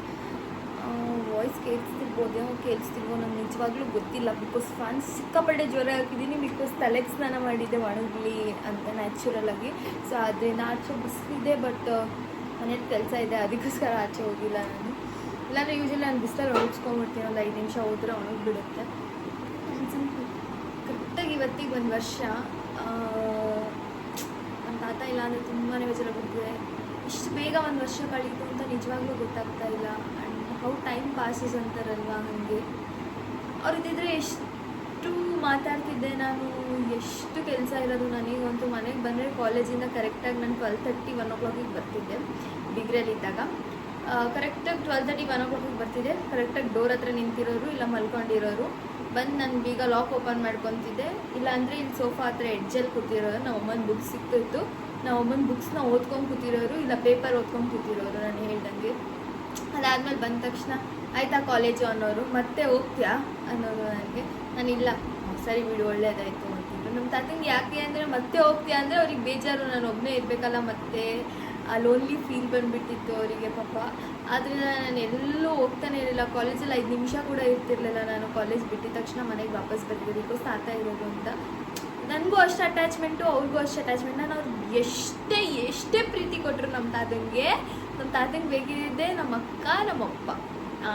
ವಾಯ್ಸ್ ಕೇಳಿಸ್ತಿರ್ಬೋದು ಕೇಳಿಸ್ತಿರ್ಬೋದು ನಮ್ಗೆ ನಿಜವಾಗ್ಲೂ ಗೊತ್ತಿಲ್ಲ. ಬಿಕಾಸ್ ಫ್ಯಾನ್ಸ್ ಸಿಕ್ಕಾಪಟ್ಟೆ ಜ್ವರ ಹಾಕಿದ್ದೀನಿ ಬಿಕಾಸ್ ತಲೆಗೆ ಸ್ನಾನ ಮಾಡಿದ್ದೆ ಒಣಗಲಿ ಅಂತ ನ್ಯಾಚುರಲ್ ಆಗಿ. ಸೊ ಅದರಿಂದ ಆಚೆ ಬಿಸಿಲಿದೆ ಬಟ್ ಮನೇಲಿ ಕೆಲಸ ಇದೆ, ಅದಕ್ಕೋಸ್ಕರ ಆಚೆ ಹೋಗಿಲ್ಲ ನಾನು. ಇಲ್ಲಾಂದರೆ ಯೂಶಲಿ ನಾನು ಬಿಸಿಲಲ್ಲಿ ಒಣಗಿಸ್ಕೊಂಡ್ಬಿಡ್ತೀನಿ ಒಂದು ಐದು ನಿಮಿಷ ಹೋದ್ರೆ ಒಣಗಿಬಿಡುತ್ತೆ. ಇವತ್ತಿಗೆ ಒಂದು ವರ್ಷ ನಮ್ಮ ತಾತ ಇಲ್ಲ ಅಂದರೆ ತುಂಬಾ ಬೇಜಾರಾಗ್ಬಿಡ್ತಿದೆ ಇಷ್ಟು ಬೇಗ ಒಂದು ವರ್ಷ ಕಳೀತು ಅಂತ ನಿಜವಾಗ್ಲೂ ಗೊತ್ತಾಗ್ತಾ ಇಲ್ಲ. ಆ್ಯಂಡ್ ಹೌ ಟೈಮ್ ಪಾಸಸ್ ಅಂತಾರಲ್ವ ನನಗೆ ಅವ್ರದ್ದಿದ್ರೆ ಎಷ್ಟು ಮಾತಾಡ್ತಿದ್ದೆ ನಾನು, ಎಷ್ಟು ಕೆಲಸ ಇರೋದು ನನಗಂತೂ ಮನೆಗೆ ಬಂದರೆ ಕಾಲೇಜಿಂದ ಕರೆಕ್ಟಾಗಿ ನಾನು ಟ್ವೆಲ್ ತರ್ಟಿ ಒನ್ ಓ ಕ್ಲಾಕಿಗೆ ಬರ್ತಿದ್ದೆ ಡಿಗ್ರಿಯಲ್ಲಿದ್ದಾಗ ಕರೆಕ್ಟಾಗಿ ಟ್ವೆಲ್ ತರ್ಟಿ ಒನ್ ಓ ಕ್ಲಾಕಿಗೆ ಬರ್ತಿದ್ದೆ ಕರೆಕ್ಟಾಗಿ ಡೋರ್ ಹತ್ರ ನಿಂತಿರೋರು ಇಲ್ಲ ಮಲ್ಕೊಂಡಿರೋರು. ಬಂದು ನಾನು ಬೀಗ ಲಾಕ್ ಓಪನ್ ಮಾಡ್ಕೊತಿದ್ದೆ. ಇಲ್ಲಾಂದರೆ ಇಲ್ಲಿ ಸೋಫಾ ಹತ್ರ ಎಡ್ಜಲ್ಲಿ ಕೂತಿರೋರು. ನಾವು ಅಮ್ಮನ ಬುಕ್ಸ್ ಸಿಕ್ತಿತ್ತು. ನಾವು ಅಮ್ಮನ ಬುಕ್ಸ್ನ ಓದ್ಕೊಂಡು ಕೂತಿರೋರು ಇಲ್ಲ ಪೇಪರ್ ಓದ್ಕೊಂಡು ಕೂತಿರೋರು ನಾನು ಹೇಳ್ದಂಗೆ. ಅದಾದ್ಮೇಲೆ ಬಂದ ತಕ್ಷಣ ಆಯ್ತಾ ಕಾಲೇಜು ಅನ್ನೋರು. ಮತ್ತೆ ಹೋಗ್ತೀಯಾ? ಅನ್ನೋರು ನನಗೆ. ನಾನು ಇಲ್ಲ. ಸರಿ ಬಿಡು, ಒಳ್ಳೇದಾಯ್ತು ಅಂತಿದ್ರು. ನಮ್ಮ ತಾತಂಗೆ ಯಾಕೆ ಅಂದರೆ ಮತ್ತೆ ಹೋಗ್ತೀಯಾ ಅಂದರೆ ಅವ್ರಿಗೆ ಬೇಜಾರು. ನಾನು ಒಬ್ಬನೇ ಇರಬೇಕಲ್ಲ ಮತ್ತೆ. ಆ ಲೋನ್ಲಿ ಫೀಲ್ ಬಂದುಬಿಟ್ಟಿತ್ತು ಅವರಿಗೆ ಪಾಪ. ಆದ್ದರಿಂದ ನಾನು ಎಲ್ಲೂ ಹೋಗ್ತಾನೆ ಇರಲಿಲ್ಲ. ಕಾಲೇಜಲ್ಲಿ ಐದು ನಿಮಿಷ ಕೂಡ ಇರ್ತಿರ್ಲಿಲ್ಲ ನಾನು. ಕಾಲೇಜ್ ಬಿಟ್ಟಿದ ತಕ್ಷಣ ಮನೆಗೆ ವಾಪಸ್ ಬರ್ತಿದ್ದೆ ಬಿಕಾಸ್ ತಾತ ಇರೋದು ಅಂತ. ನನಗೂ ಅಷ್ಟು ಅಟ್ಯಾಚ್ಮೆಂಟು ಅವ್ರಿಗೂ ಅಷ್ಟು ಅಟ್ಯಾಚ್ಮೆಂಟ್ ನಾನು ಅವ್ರು ಎಷ್ಟೇ ಎಷ್ಟೇ ಪ್ರೀತಿ ಕೊಟ್ಟರು ನಮ್ಮ ತಾತಂಗೆ ನಮ್ಮ ತಾತಂಗೆ ಬೇಕಿದ್ದೆ ನಮ್ಮ ಅಕ್ಕ ನಮ್ಮಪ್ಪ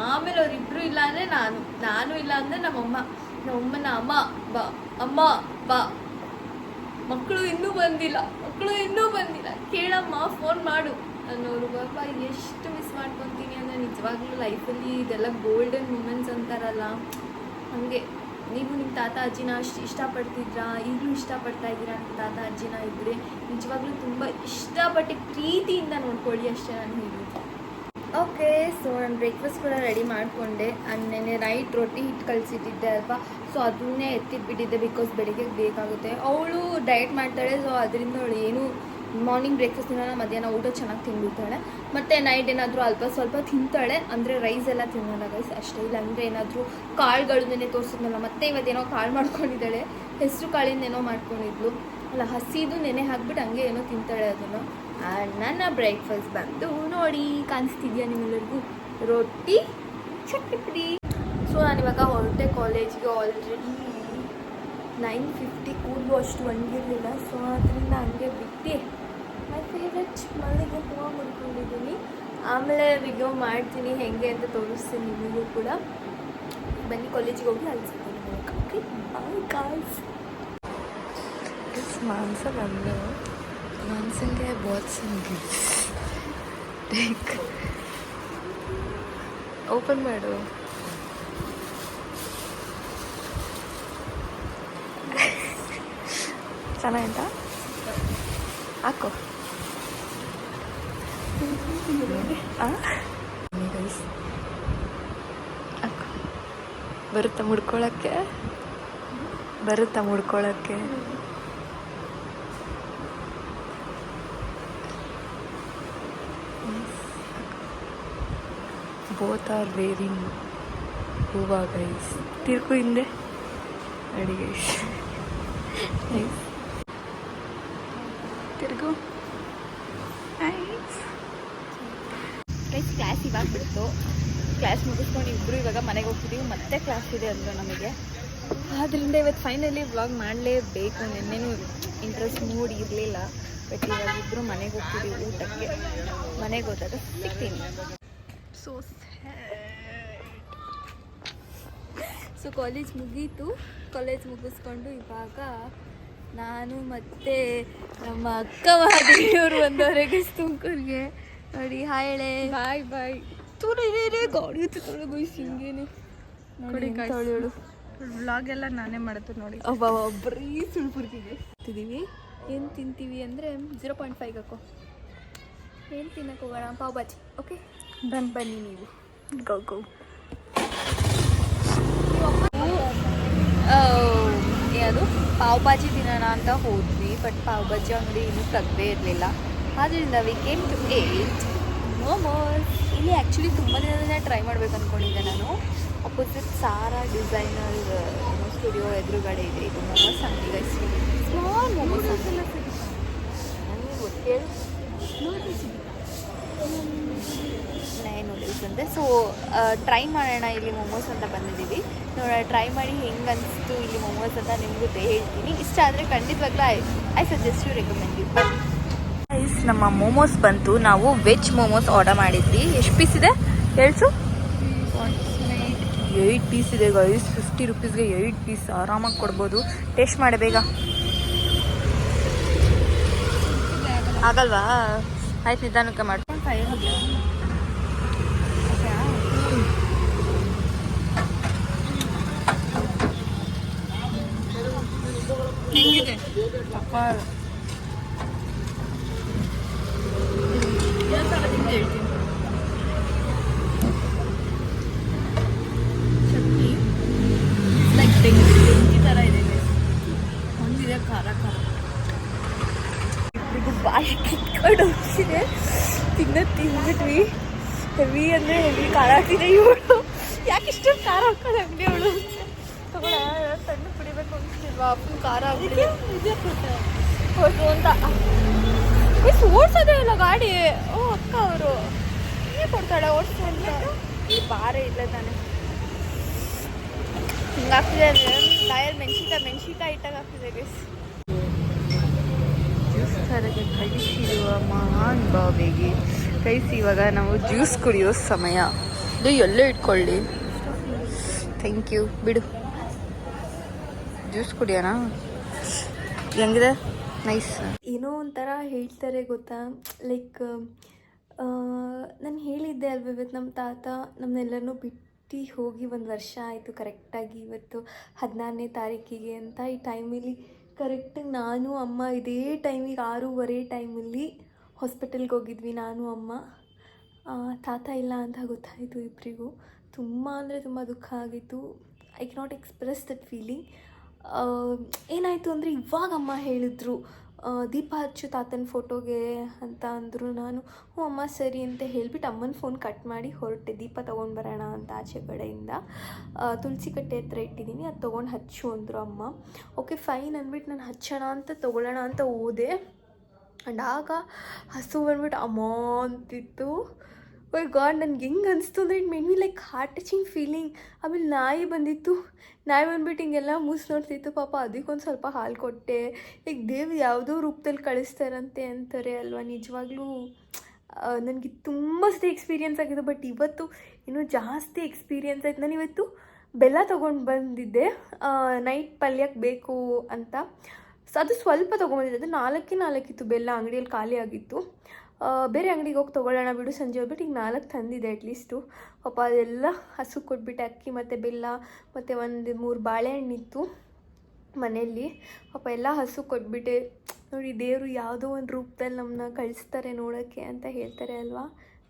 ಆಮೇಲೆ ಅವರಿಬ್ರು ಇಲ್ಲ ಅಂದರೆ ನಾನು. ನಾನು ಇಲ್ಲ ಅಂದರೆ ನಮ್ಮಮ್ಮ ನಮ್ಮಮ್ಮನ ಅಮ್ಮ, ಬಾ ಅಮ್ಮ, ಬಾ. ಮಕ್ಕಳು ಇನ್ನೂ ಬಂದಿಲ್ಲ. ಮಕ್ಕಳು ಇನ್ನೂ ಬಂದಿಲ್ಲ. ಕೇಳಮ್ಮ ಫೋನ್ ಮಾಡು. ಅನ್ನೋರು ಪಾಪ ಎಷ್ಟು ಮಿಸ್ ಮಾಡ್ಕೊತೀನಿ ಅಂದರೆ ನಿಜವಾಗ್ಲೂ ಲೈಫಲ್ಲಿ ಇದೆಲ್ಲ ಗೋಲ್ಡನ್ ಮೂಮೆಂಟ್ಸ್ ಅಂತಾರಲ್ಲ. ಹಾಗೆ, ನೀವು ನಿಮ್ಮ ತಾತ ಅಜ್ಜಿನ ಅಷ್ಟು ಇಷ್ಟಪಡ್ತಿದ್ರಾ? ಈಗಲೂ ಇಷ್ಟಪಡ್ತಾ ಇದ್ದೀರಾ? ನಿಮ್ಮ ತಾತ ಅಜ್ಜಿನ ಇದ್ದರೆ ನಿಜವಾಗ್ಲೂ ತುಂಬ ಇಷ್ಟಪಟ್ಟು ಪ್ರೀತಿಯಿಂದ ನೋಡ್ಕೊಳ್ಳಿ ಅಷ್ಟೇ ನಾನು ಹೇಳೋದು ಓಕೆ ಸೊ ನಾನು ಬ್ರೇಕ್ಫಾಸ್ಟ್ ಕೂಡ ರೆಡಿ ಮಾಡಿಕೊಂಡೆ. ನೆನ್ನೆ ನೈಟ್ ರೊಟ್ಟಿ ಹಿಟ್ಟು ಕಳಿಸಿಟ್ಟಿದ್ದೆ ಅಲ್ವಾ? ಸೊ ಅದನ್ನೇ ಎತ್ತಿಟ್ಬಿಟ್ಟಿದ್ದೆ ಬಿಕಾಸ್ ಬೆಳಿಗ್ಗೆ ಬೇಕಾಗುತ್ತೆ. ಅವಳು ಡಯಟ್ ಮಾಡ್ತಾಳೆ ಸೊ ಅದರಿಂದ ಅವಳು ಏನು ಮಾರ್ನಿಂಗ್ ಬ್ರೇಕ್ಫಾಸ್ಟ್ ತಿನ್ನೋಣ ಮಧ್ಯಾಹ್ನ ಊಟ ಚೆನ್ನಾಗಿ ತಿಂದ್ಬಿಡ್ತಾಳೆ ಮತ್ತು ನೈಟ್ ಏನಾದರೂ ಅಲ್ಪ ಸ್ವಲ್ಪ ತಿಂತಾಳೆ, ಅಂದರೆ ರೈಸ್ ಎಲ್ಲ ತಿನ್ನೋಲ್ಲ ಗೈಸ್ ಅಷ್ಟೇ. ಇಲ್ಲ ಅಂದರೆ ಏನಾದರೂ ಕಾಳುಗಳನ್ನೇ ತೋರಿಸಿದ್ನಲ್ಲ, ಮತ್ತೆ ಇವತ್ತೇನೋ ಕಾಳು ಮಾಡ್ಕೊಂಡಿದ್ದಾಳೆ. ಹೆಸರು ಕಾಳಿಂದ ಏನೋ ಮಾಡ್ಕೊಂಡಿದ್ಲು. ಅಲ್ಲ, ಹಸಿದು ನೆನೆ ಹಾಕ್ಬಿಟ್ಟು ಹಂಗೆ ಏನೋ ತಿಂತಾಳೆ ಅದನ್ನು. ನನ್ನ ಬ್ರೇಕ್ಫಾಸ್ಟ್ ಬಂತು ನೋಡಿ, ಕಾಣಿಸ್ತಿದ್ಯಾ ನಿಮ್ಮೆಲ್ಲರಿಗೂ? ರೊಟ್ಟಿ, ಚಟ್ನಿ ಪುಡಿ. ಸೊ ನಾನಿವಾಗ ಹೊರಟೆ ಕಾಲೇಜ್ಗೆ ಆಲ್ರೆಡಿ ನೈನ್ ಫಿಫ್ಟಿ ಕೂದಲು ಅಷ್ಟು ಒಣಗಿರಲಿಲ್ಲ. ಸೊ ಅದರಿಂದ ಹಂಗೆ ಬಿಟ್ಟು ಮೈ ಫೇವ್ರೆಟ್ ಮಲ್ಲಿಗೆ ತುಂಬ ಮುಡ್ಕೊಂಡಿದ್ದೀನಿ ಆಮೇಲೆ ವಿಡಿಯೋ ಮಾಡ್ತೀನಿ ಹೆಂಗೆ ಅಂತ ತೋರಿಸ್ತೀನಿ ನಿಮಗೂ ಕೂಡ. ಬನ್ನಿ ಕಾಲೇಜಿಗೆ ಹೋಗಿ ಅಲ್ಸ್ತೀನಿ ಓಕೆ ಬಾಯ್ ಕಾಲ್ಸ್ ಮಾಂಸ ಬಂದು ಮನ್ಸಂಗೆ ಬಾತ್ ಲೈಕ್ ಓಪನ್ ಮಾಡು. ಚೆನ್ನಾಗಿತ್ತಾ ಹಾಕು. ಹಾಕು. ಬರುತ್ತಾ ಮುಡ್ಕೊಳ್ಳೋಕ್ಕೆ ಬರುತ್ತಾ ಮುಡ್ಕೊಳ್ಳೋಕ್ಕೆ ಬೋತ್ ಆರ್ ವೇರಿಂಗ್ ಹೂವ ಗೈಸ್ ತಿರ್ಕು ಹಿಂದೆ ನೋಡಿ ಗೈಸ್ ತಿರ್ಗು. ಗೈಸ್ ಕ್ಲಾಸ್ ಇವಾಗ ಬಿಡ್ತು. ಕ್ಲಾಸ್ ಮುಗಿಸ್ಕೊಂಡು ಇಬ್ಬರು ಇವಾಗ ಮನೆಗೆ ಹೋಗ್ತಿದ್ದೀವಿ ಮತ್ತೆ ಕ್ಲಾಸ್ ಇದೆ ಅಂದರು ನಮಗೆ. ಆದ್ದರಿಂದ ಇವತ್ತು ಫೈನಲಿ ವ್ಲಾಗ್ ಮಾಡಲೇಬೇಕು. ನಿನ್ನೆನೂ ಇಂಟ್ರೆಸ್ಟ್ ಮೂಡ್ ಇರಲಿಲ್ಲ. ಬಟ್ ಇವಾಗ ಇಬ್ಬರು ಮನೆಗೆ ಹೋಗ್ತಿದ್ದೀವಿ ಊಟಕ್ಕೆ. ಮನೆಗೆ ಹೋದಾಗ ಸಿಗ್ತೀನಿ. ಸೊ ಸೊ ಕಾಲೇಜ್ ಮುಗೀತು. ಕಾಲೇಜ್ ಮುಗಿಸ್ಕೊಂಡು ಇವಾಗ ನಾನು ಮತ್ತೆ ನಮ್ಮ ಅಕ್ಕ ಮಹಾದೇವಿಯವರು ಬಂದವರೆಗೆ ತುಮಕೂರಿಗೆ ನೋಡಿ ಹಾಯ್ ಹೇಳೆ. ಬಾಯ್ ಬಾಯ್ ತೋರಿ ಗಾಡಿ ಹತ್ತಿರ ಗುಯ್ಸ್ ಹಿಂಗೇನೆ. ನೋಡಿ ತೊಳೆಯೋಳು ವ್ಲಾಗ್ ಎಲ್ಲ ನಾನೇ ಮಾಡುತ್ತೆ ನೋಡಿ. ಅಬ್ಬಾ ಬರೀ ಸುಳ್ಪುರ್ಗಿಗೆ ತಿಂತೀವಿ. ಏನು ತಿಂತೀವಿ ಅಂದರೆ ಜೀರೋ ಪಾಯಿಂಟ್ ಫೈವ್ ಹಾಕೋ. ಏನು ತಿನ್ನಕ್ಕೆ ಹೋಗೋಣ? ಪಾವ್ ಭಾಜಿ ಓಕೆ ಡನ್ ಬನ್ನಿ ನೀವು. ಗೋ ಗೋ. ಅದು ಪಾವ್ ಭಾಜಿ ತಿನ್ನೋಣ ಅಂತ ಹೋದ್ವಿ ಬಟ್ ಪಾವ್ ಭಾಜಿ ಅಂಗಡಿ ಇನ್ನೂ ತೆಗ್ದೇ ಇರಲಿಲ್ಲ. ಆದ್ದರಿಂದ we came to eat momos ಇಲ್ಲಿ ಆ್ಯಕ್ಚುಲಿ ತುಂಬ ದಿನದಿಂದ ಟ್ರೈ ಮಾಡ್ಬೇಕು ಅಂದ್ಕೊಂಡಿದ್ದೆ ನಾನು. ಅಪೋಸಿಟ್ ಸಾರಾ ಡಿಸೈನರ್ ಸ್ಟುಡಿಯೋ ಎದುರುಗಡೆ ಇದೆ. ಇದು ಮೋಮೋಸ್ ಅಂಗಡಿ ಸ್ಮಾಲ್ ಮೋಮೋಸ್ ನನಗೆ ಗೊತ್ತೇಳು ನೈನ್ ಅಂತೆ. ಸೊ ಟ್ರೈ ಮಾಡೋಣ ಇಲ್ಲಿ ಮೊಮೋಸ್ ಅಂತ ಬಂದಿದ್ದೀವಿ. ನೋಡೋಣ ಟ್ರೈ ಮಾಡಿ ಹೆಂಗೆ ಅನಿಸ್ತು ಇಲ್ಲಿ ಮೊಮೋಸ್ ಅಂತ ನಿಮಗೂ ಹೇಳ್ತೀನಿ. ಇಷ್ಟ ಆದರೆ ಖಂಡಿತವಾಗ್ಲೂ I I suggest you recommend you ice ನಮ್ಮ ಮೊಮೋಸ್ ಬಂತು. ನಾವು ವೆಜ್ ಮೊಮೋಸ್ ಆರ್ಡರ್ ಮಾಡಿದ್ವಿ. ಎಷ್ಟು ಪೀಸ್ ಇದೆ? ಹೇಳ್ಸು. ಏಯ್ಟ್ ಪೀಸ್ ಇದೆ ಗೈಸ್ ಫಿಫ್ಟಿ ರುಪೀಸ್ಗೆ ಏಯ್ಟ್ ಪೀಸ್ ಆರಾಮಾಗಿ ಕೊಡ್ಬೋದು. ಟೇಸ್ಟ್ ಮಾಡಿ ಬೇಗ. ಆಗಲ್ವಾ? ಆಯ್ತು ನಿಧಾನಕ್ಕೆ ಮಾಡ್ಕೊಂಡು ಚಟ್ನಿ ಲೈಕ್ ಬೆಂಕಿ ಬೆಂಕಿ ಥರ ಇದೆ ಒಂದಿದೆ ಖಾರ ಖಾರ ಬಾಯಿ ಕಿತ್ಕೊಂಡು ಹೋಗ್ತಿದೆ. ತಿನ್ನ ತಿಂದ್ಬಿಟ್ವಿ ಹೆವಿ ಅಂದರೆ ಹೆವಿ ಖಾರ ಹಾಕಿದೆ ಇವಳು. ಯಾಕೆ ಇಷ್ಟೊಂದು ಖಾರ ಹಾಕೋದು ಅಂಗಡಿ ಅವಳು? ತಗೊಳ ಸಣ್ಣ ಕುಡಿಬೇಕು ಅನ್ಸ್ತಿಲ್ವಾ ಅಪ್ಪನ ಖಾರ ಆಗ್ಬಿಟ್ಟಿದೆ. ಹೋಯ್ತು ಅಂತ. ಮಿಸ್ ಓಡ್ಸೋದೇ ಇಲ್ಲ ಗಾಡಿ. ಓ ಅಕ್ಕ ಅವರು. ಏನೇ ಕೊಡ್ತಾಳೆ ಓಡಿಸ್ತಾ ಅಂತ ಈ ಬಾರೇ ಇಲ್ಲ ತಾನೆ. ಹಿಂಗಾಗ್ತಿದೆ ಅಂದರೆ ಲಾಯರ್ ಮೆಣಸಿನ್ಕಾಯಿ ಮೆಣಸಿನ್ಕಾಯಿ ಇಟ್ಟಾಗ ಆಗ್ತಿದೆ ಗೈಸ್ ಥರಗೆ ಕಳಿಸಿರುವ ಮಹಾನ್ ಬಾವಿಗೆ ಕೈಸಿ ಇವಾಗ ನಾವು ಜ್ಯೂಸ್ ಕುಡಿಯೋ ಸಮಯ. ಇದು ಎಲ್ಲೋ ಇಟ್ಕೊಳ್ಳಿ? ಥ್ಯಾಂಕ್ ಯು ಬಿಡು. ಜ್ಯೂಸ್ ಕುಡಿಯೋಣ? ಹೆಂಗಿದೆ? ನೈಸ್ ಏನೋ ಒಂಥರ ಹೇಳ್ತಾರೆ ಗೊತ್ತಾ? ಲೈಕ್ ನಾನು ಹೇಳಿದ್ದೆ ಅಲ್ವ ಇವತ್ತು ನಮ್ಮ ತಾತ ನಮ್ಮನ್ನೆಲ್ಲರನ್ನೂ ಬಿಟ್ಟು ಹೋಗಿ ಒಂದು ವರ್ಷ ಆಯಿತು ಕರೆಕ್ಟಾಗಿ ಇವತ್ತು ಹದಿನಾರನೇ ತಾರೀಕಿಗೆ ಅಂತ ಈ ಟೈಮಲ್ಲಿ ಕರೆಕ್ಟಾಗಿ ನಾನು, ಅಮ್ಮ ಇದೇ ಟೈಮಿಗೆ ಆರೂವರೆ ಟೈಮಲ್ಲಿ ಹಾಸ್ಪಿಟಲ್ಗೆ ಹೋಗಿದ್ವಿ ನಾನು, ಅಮ್ಮ. ತಾತ ಇಲ್ಲ ಅಂತ ಗೊತ್ತಾಯಿತು ಇಬ್ಬರಿಗೂ ತುಂಬ ಅಂದರೆ ತುಂಬ ದುಃಖ ಆಗಿತ್ತು. I cannot express that feeling ಏನಾಯಿತು ಅಂದರೆ ಇವಾಗ ಅಮ್ಮ ಹೇಳಿದ್ರು ದೀಪ ಹಚ್ಚು ತಾತನ ಫೋಟೋಗೆ ಅಂತ ಅಂದರು ನಾನು. ಹ್ಞೂ ಅಮ್ಮ, ಸರಿ ಅಂತ ಹೇಳ್ಬಿಟ್ಟು ಅಮ್ಮನ ಫೋನ್ ಕಟ್ ಮಾಡಿ ಹೊರಟೆ. ದೀಪ ತೊಗೊಂಡು ಬರೋಣ ಅಂತ ಆಚೆ ಕಡೆಯಿಂದ. ತುಳಸಿ ಕಟ್ಟೆ ಹತ್ರ ಇಟ್ಟಿದ್ದೀನಿ. ಅದು ತೊಗೊಂಡು ಹಚ್ಚು ಅಂದರು ಅಮ್ಮ. ಓಕೆ ಫೈನ್ ಅಂದ್ಬಿಟ್ಟು ನಾನು ಹಚ್ಚೋಣ ಅಂತ ತೊಗೊಳ್ಳೋಣ ಅಂತ ಹೋದೆ. ಆ್ಯಂಡ್ ಆಗ ಹಸು ಬಂದ್ಬಿಟ್ಟು ಅಮ್ಮ ಅಂತಿತ್ತು. ಓಯ್ ಗಾಡ್, ನನಗೆ ಹೆಂಗೆ ಅನಿಸ್ತು ಅಂದರೆ it made me like heart touching feeling. ಆಮೇಲೆ ನಾಯಿ ಬಂದಿತ್ತು. ನಾಯಿ ಬಂದ್ಬಿಟ್ಟು ಹಿಂಗೆಲ್ಲ ಮೂಸ್ ನೋಡ್ತಿತ್ತು. ಪಾಪ ಅದಕ್ಕೊಂದು ಸ್ವಲ್ಪ ಹಾಲು ಕೊಟ್ಟೆ. ಈಗ ದೇವ್ರು ಯಾವುದೋ ರೂಪದಲ್ಲಿ ಕಳಿಸ್ತಾರಂತೆ ಅಂತಾರೆ ಅಲ್ವಾ? ನಿಜವಾಗ್ಲೂ ನನಗೆ ತುಂಬ ಸತಿ ಎಕ್ಸ್ಪೀರಿಯೆನ್ಸ್ ಆಗಿದೆ ಬಟ್ ಇವತ್ತು ಇನ್ನೂ ಜಾಸ್ತಿ ಎಕ್ಸ್ಪೀರಿಯನ್ಸ್ ಆಯ್ತು. ನಾನು ಇವತ್ತು ಬೆಲ್ಲ ತೊಗೊಂಡು ಬಂದಿದ್ದೆ. ನೈಟ್ ಪಲ್ಯಕ್ಕೆ ಬೇಕು ಅಂತ. ಸೊ, ಅದು ಸ್ವಲ್ಪ ತೊಗೊಂಬಂದಿದ್ದೆ ಅದು ನಾಲ್ಕೇ ನಾಲ್ಕಿತ್ತು ಬೆಲ್ಲ. ಅಂಗಡಿಯಲ್ಲಿ ಖಾಲಿ ಆಗಿತ್ತು. ಬೇರೆ ಅಂಗಡಿಗೆ ಹೋಗಿ ತೊಗೊಳ್ಳೋಣ ಬಿಡು ಸಂಜೆ ಹೋಗ್ಬಿಟ್ಟು ಈಗ ನಾಲ್ಕು ತಂದಿದೆ ಅಟ್ಲೀಸ್ಟು ಪಾಪ ಅದೆಲ್ಲ ಹಸು ಕೊಟ್ಬಿಟ್ಟು, ಅಕ್ಕಿ ಮತ್ತು ಬೆಲ್ಲ ಮತ್ತು ಒಂದು ಮೂರು ಬಾಳೆಹಣ್ಣಿತ್ತು ಮನೆಯಲ್ಲಿ. ಪಾಪ ಎಲ್ಲ ಹಸು ಕೊಟ್ಬಿಟ್ಟೆ. ನೋಡಿ, ದೇವರು ಯಾವುದೋ ಒಂದು ರೂಪದಲ್ಲಿ ನಮ್ಮನ್ನ ಕಳಿಸ್ತಾರೆ ನೋಡೋಕ್ಕೆ ಅಂತ ಹೇಳ್ತಾರೆ ಅಲ್ವಾ?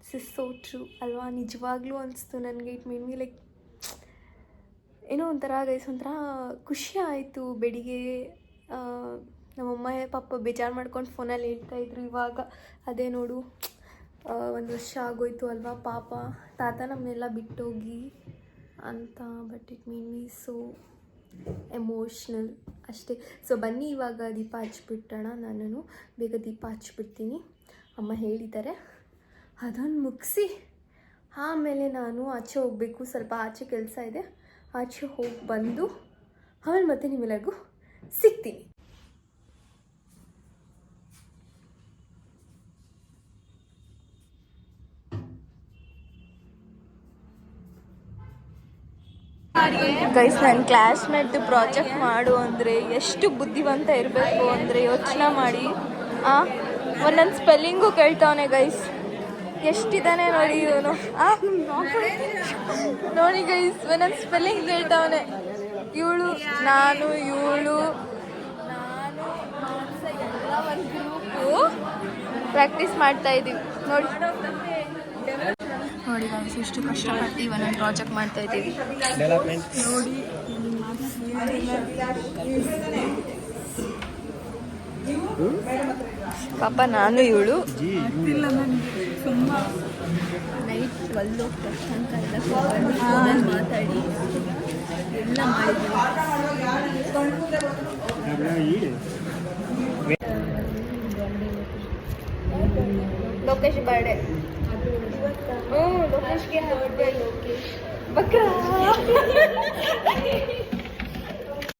ಸಿಸ್ ಸೋ ಟ್ರೂ ಅಲ್ವಾ? ನಿಜವಾಗ್ಲೂ ಅನಿಸ್ತು ನನಗೆ. ಇಟ್ ಮೀನ್ ಮಿ ಲೈಕ್ ಏನೋ ಒಂಥರ ಗೈಸ್ ಒಂಥರ ಖುಷಿ ಆಯಿತು ಬೆಳಿಗ್ಗೆ ನಮ್ಮಮ್ಮ ಪಾಪ ಬೇಜಾರು ಮಾಡ್ಕೊಂಡು ಫೋನಲ್ಲಿ ಹೇಳ್ತಾ ಇದ್ರು ಇವಾಗ. ಅದೇ ನೋಡು ಒಂದು ವರ್ಷ ಆಗೋಯ್ತು ಅಲ್ವಾ ಪಾಪ. ತಾತ ನಮ್ಮನ್ನೆಲ್ಲ ಬಿಟ್ಟೋಗಿ ಅಂತ but it mean me so emotional ಅಷ್ಟೇ. ಸೊ ಬನ್ನಿ ಇವಾಗ ದೀಪ ಹಚ್ಬಿಟ್ಟೋಣ ನಾನು ಬೇಗ ದೀಪ ಹಚ್ಬಿಡ್ತೀನಿ. ಅಮ್ಮ ಹೇಳಿದ್ದಾರೆ. ಅದನ್ನು ಮುಗಿಸಿ. ಆಮೇಲೆ ನಾನು ಆಚೆ ಹೋಗಬೇಕು. ಸ್ವಲ್ಪ ಆಚೆ ಕೆಲಸ ಇದೆ. ಆಚೆ ಹೋಗಿ ಬಂದು ಆಮೇಲೆ ಮತ್ತೆ ನಿಮ್ಮೆಲ್ಲರಿಗೂ ಸಿಗ್ತೀನಿ. ಗೈಸ್ ನನ್ನ ಕ್ಲಾಸ್ಮೇಟ್ ಪ್ರಾಜೆಕ್ಟ್ ಮಾಡು ಅಂದರೆ ಎಷ್ಟು ಬುದ್ಧಿವಂತ ಇರಬೇಕು ಅಂದರೆ ಯೋಚನೆ ಮಾಡಿ. ಆ ಒಂದೊಂದು ಸ್ಪೆಲ್ಲಿಂಗು ಕೇಳ್ತಾವನೆ ಗೈಸ್ ಎಷ್ಟಿದ್ದಾನೆ ನೋಡಿ ಇವನು. ನೋಡಿ ಗೈಸ್ ಒಂದೊಂದು ಸ್ಪೆಲ್ಲಿಂಗ್ ಕೇಳ್ತಾವನೆ. ಇವಳು, ನಾನು ಇವಳು, ನಾನು ಗ್ರೂಪು ಪ್ರಾಕ್ಟೀಸ್ ಮಾಡ್ತಾ ಇದ್ದೀವಿ ನೋಡಿ. ನೋಡಿ ಗೈಸ್ ಎಷ್ಟು ಕಷ್ಟಪಟ್ಟು ಒಂದೊಂದು ಪ್ರಾಜೆಕ್ಟ್ ಮಾಡ್ತಾ ಇದ್ದೀವಿ. ನೋಡಿ ಪಾಪ ನಾನು ಇವಳು. ನೈಟ್ ಟ್ವೆಲ್ ತನಕ ಎಲ್ಲ ಕೂತ್ಕೊಂಡು ಫೋನಲ್ಲಿ ಮಾತಾಡಿ ಎಲ್ಲ ಮಾಡಿದ್ವಿ. ಲೋಕೇಶ್ ಬರ್ಡೇ. ಹ್ಞೂ ಲೋಕೇಶ್ಗೆ ಬರ್ಡೇ ಲೋಕೇಶ್ ಬಕ್ರಾ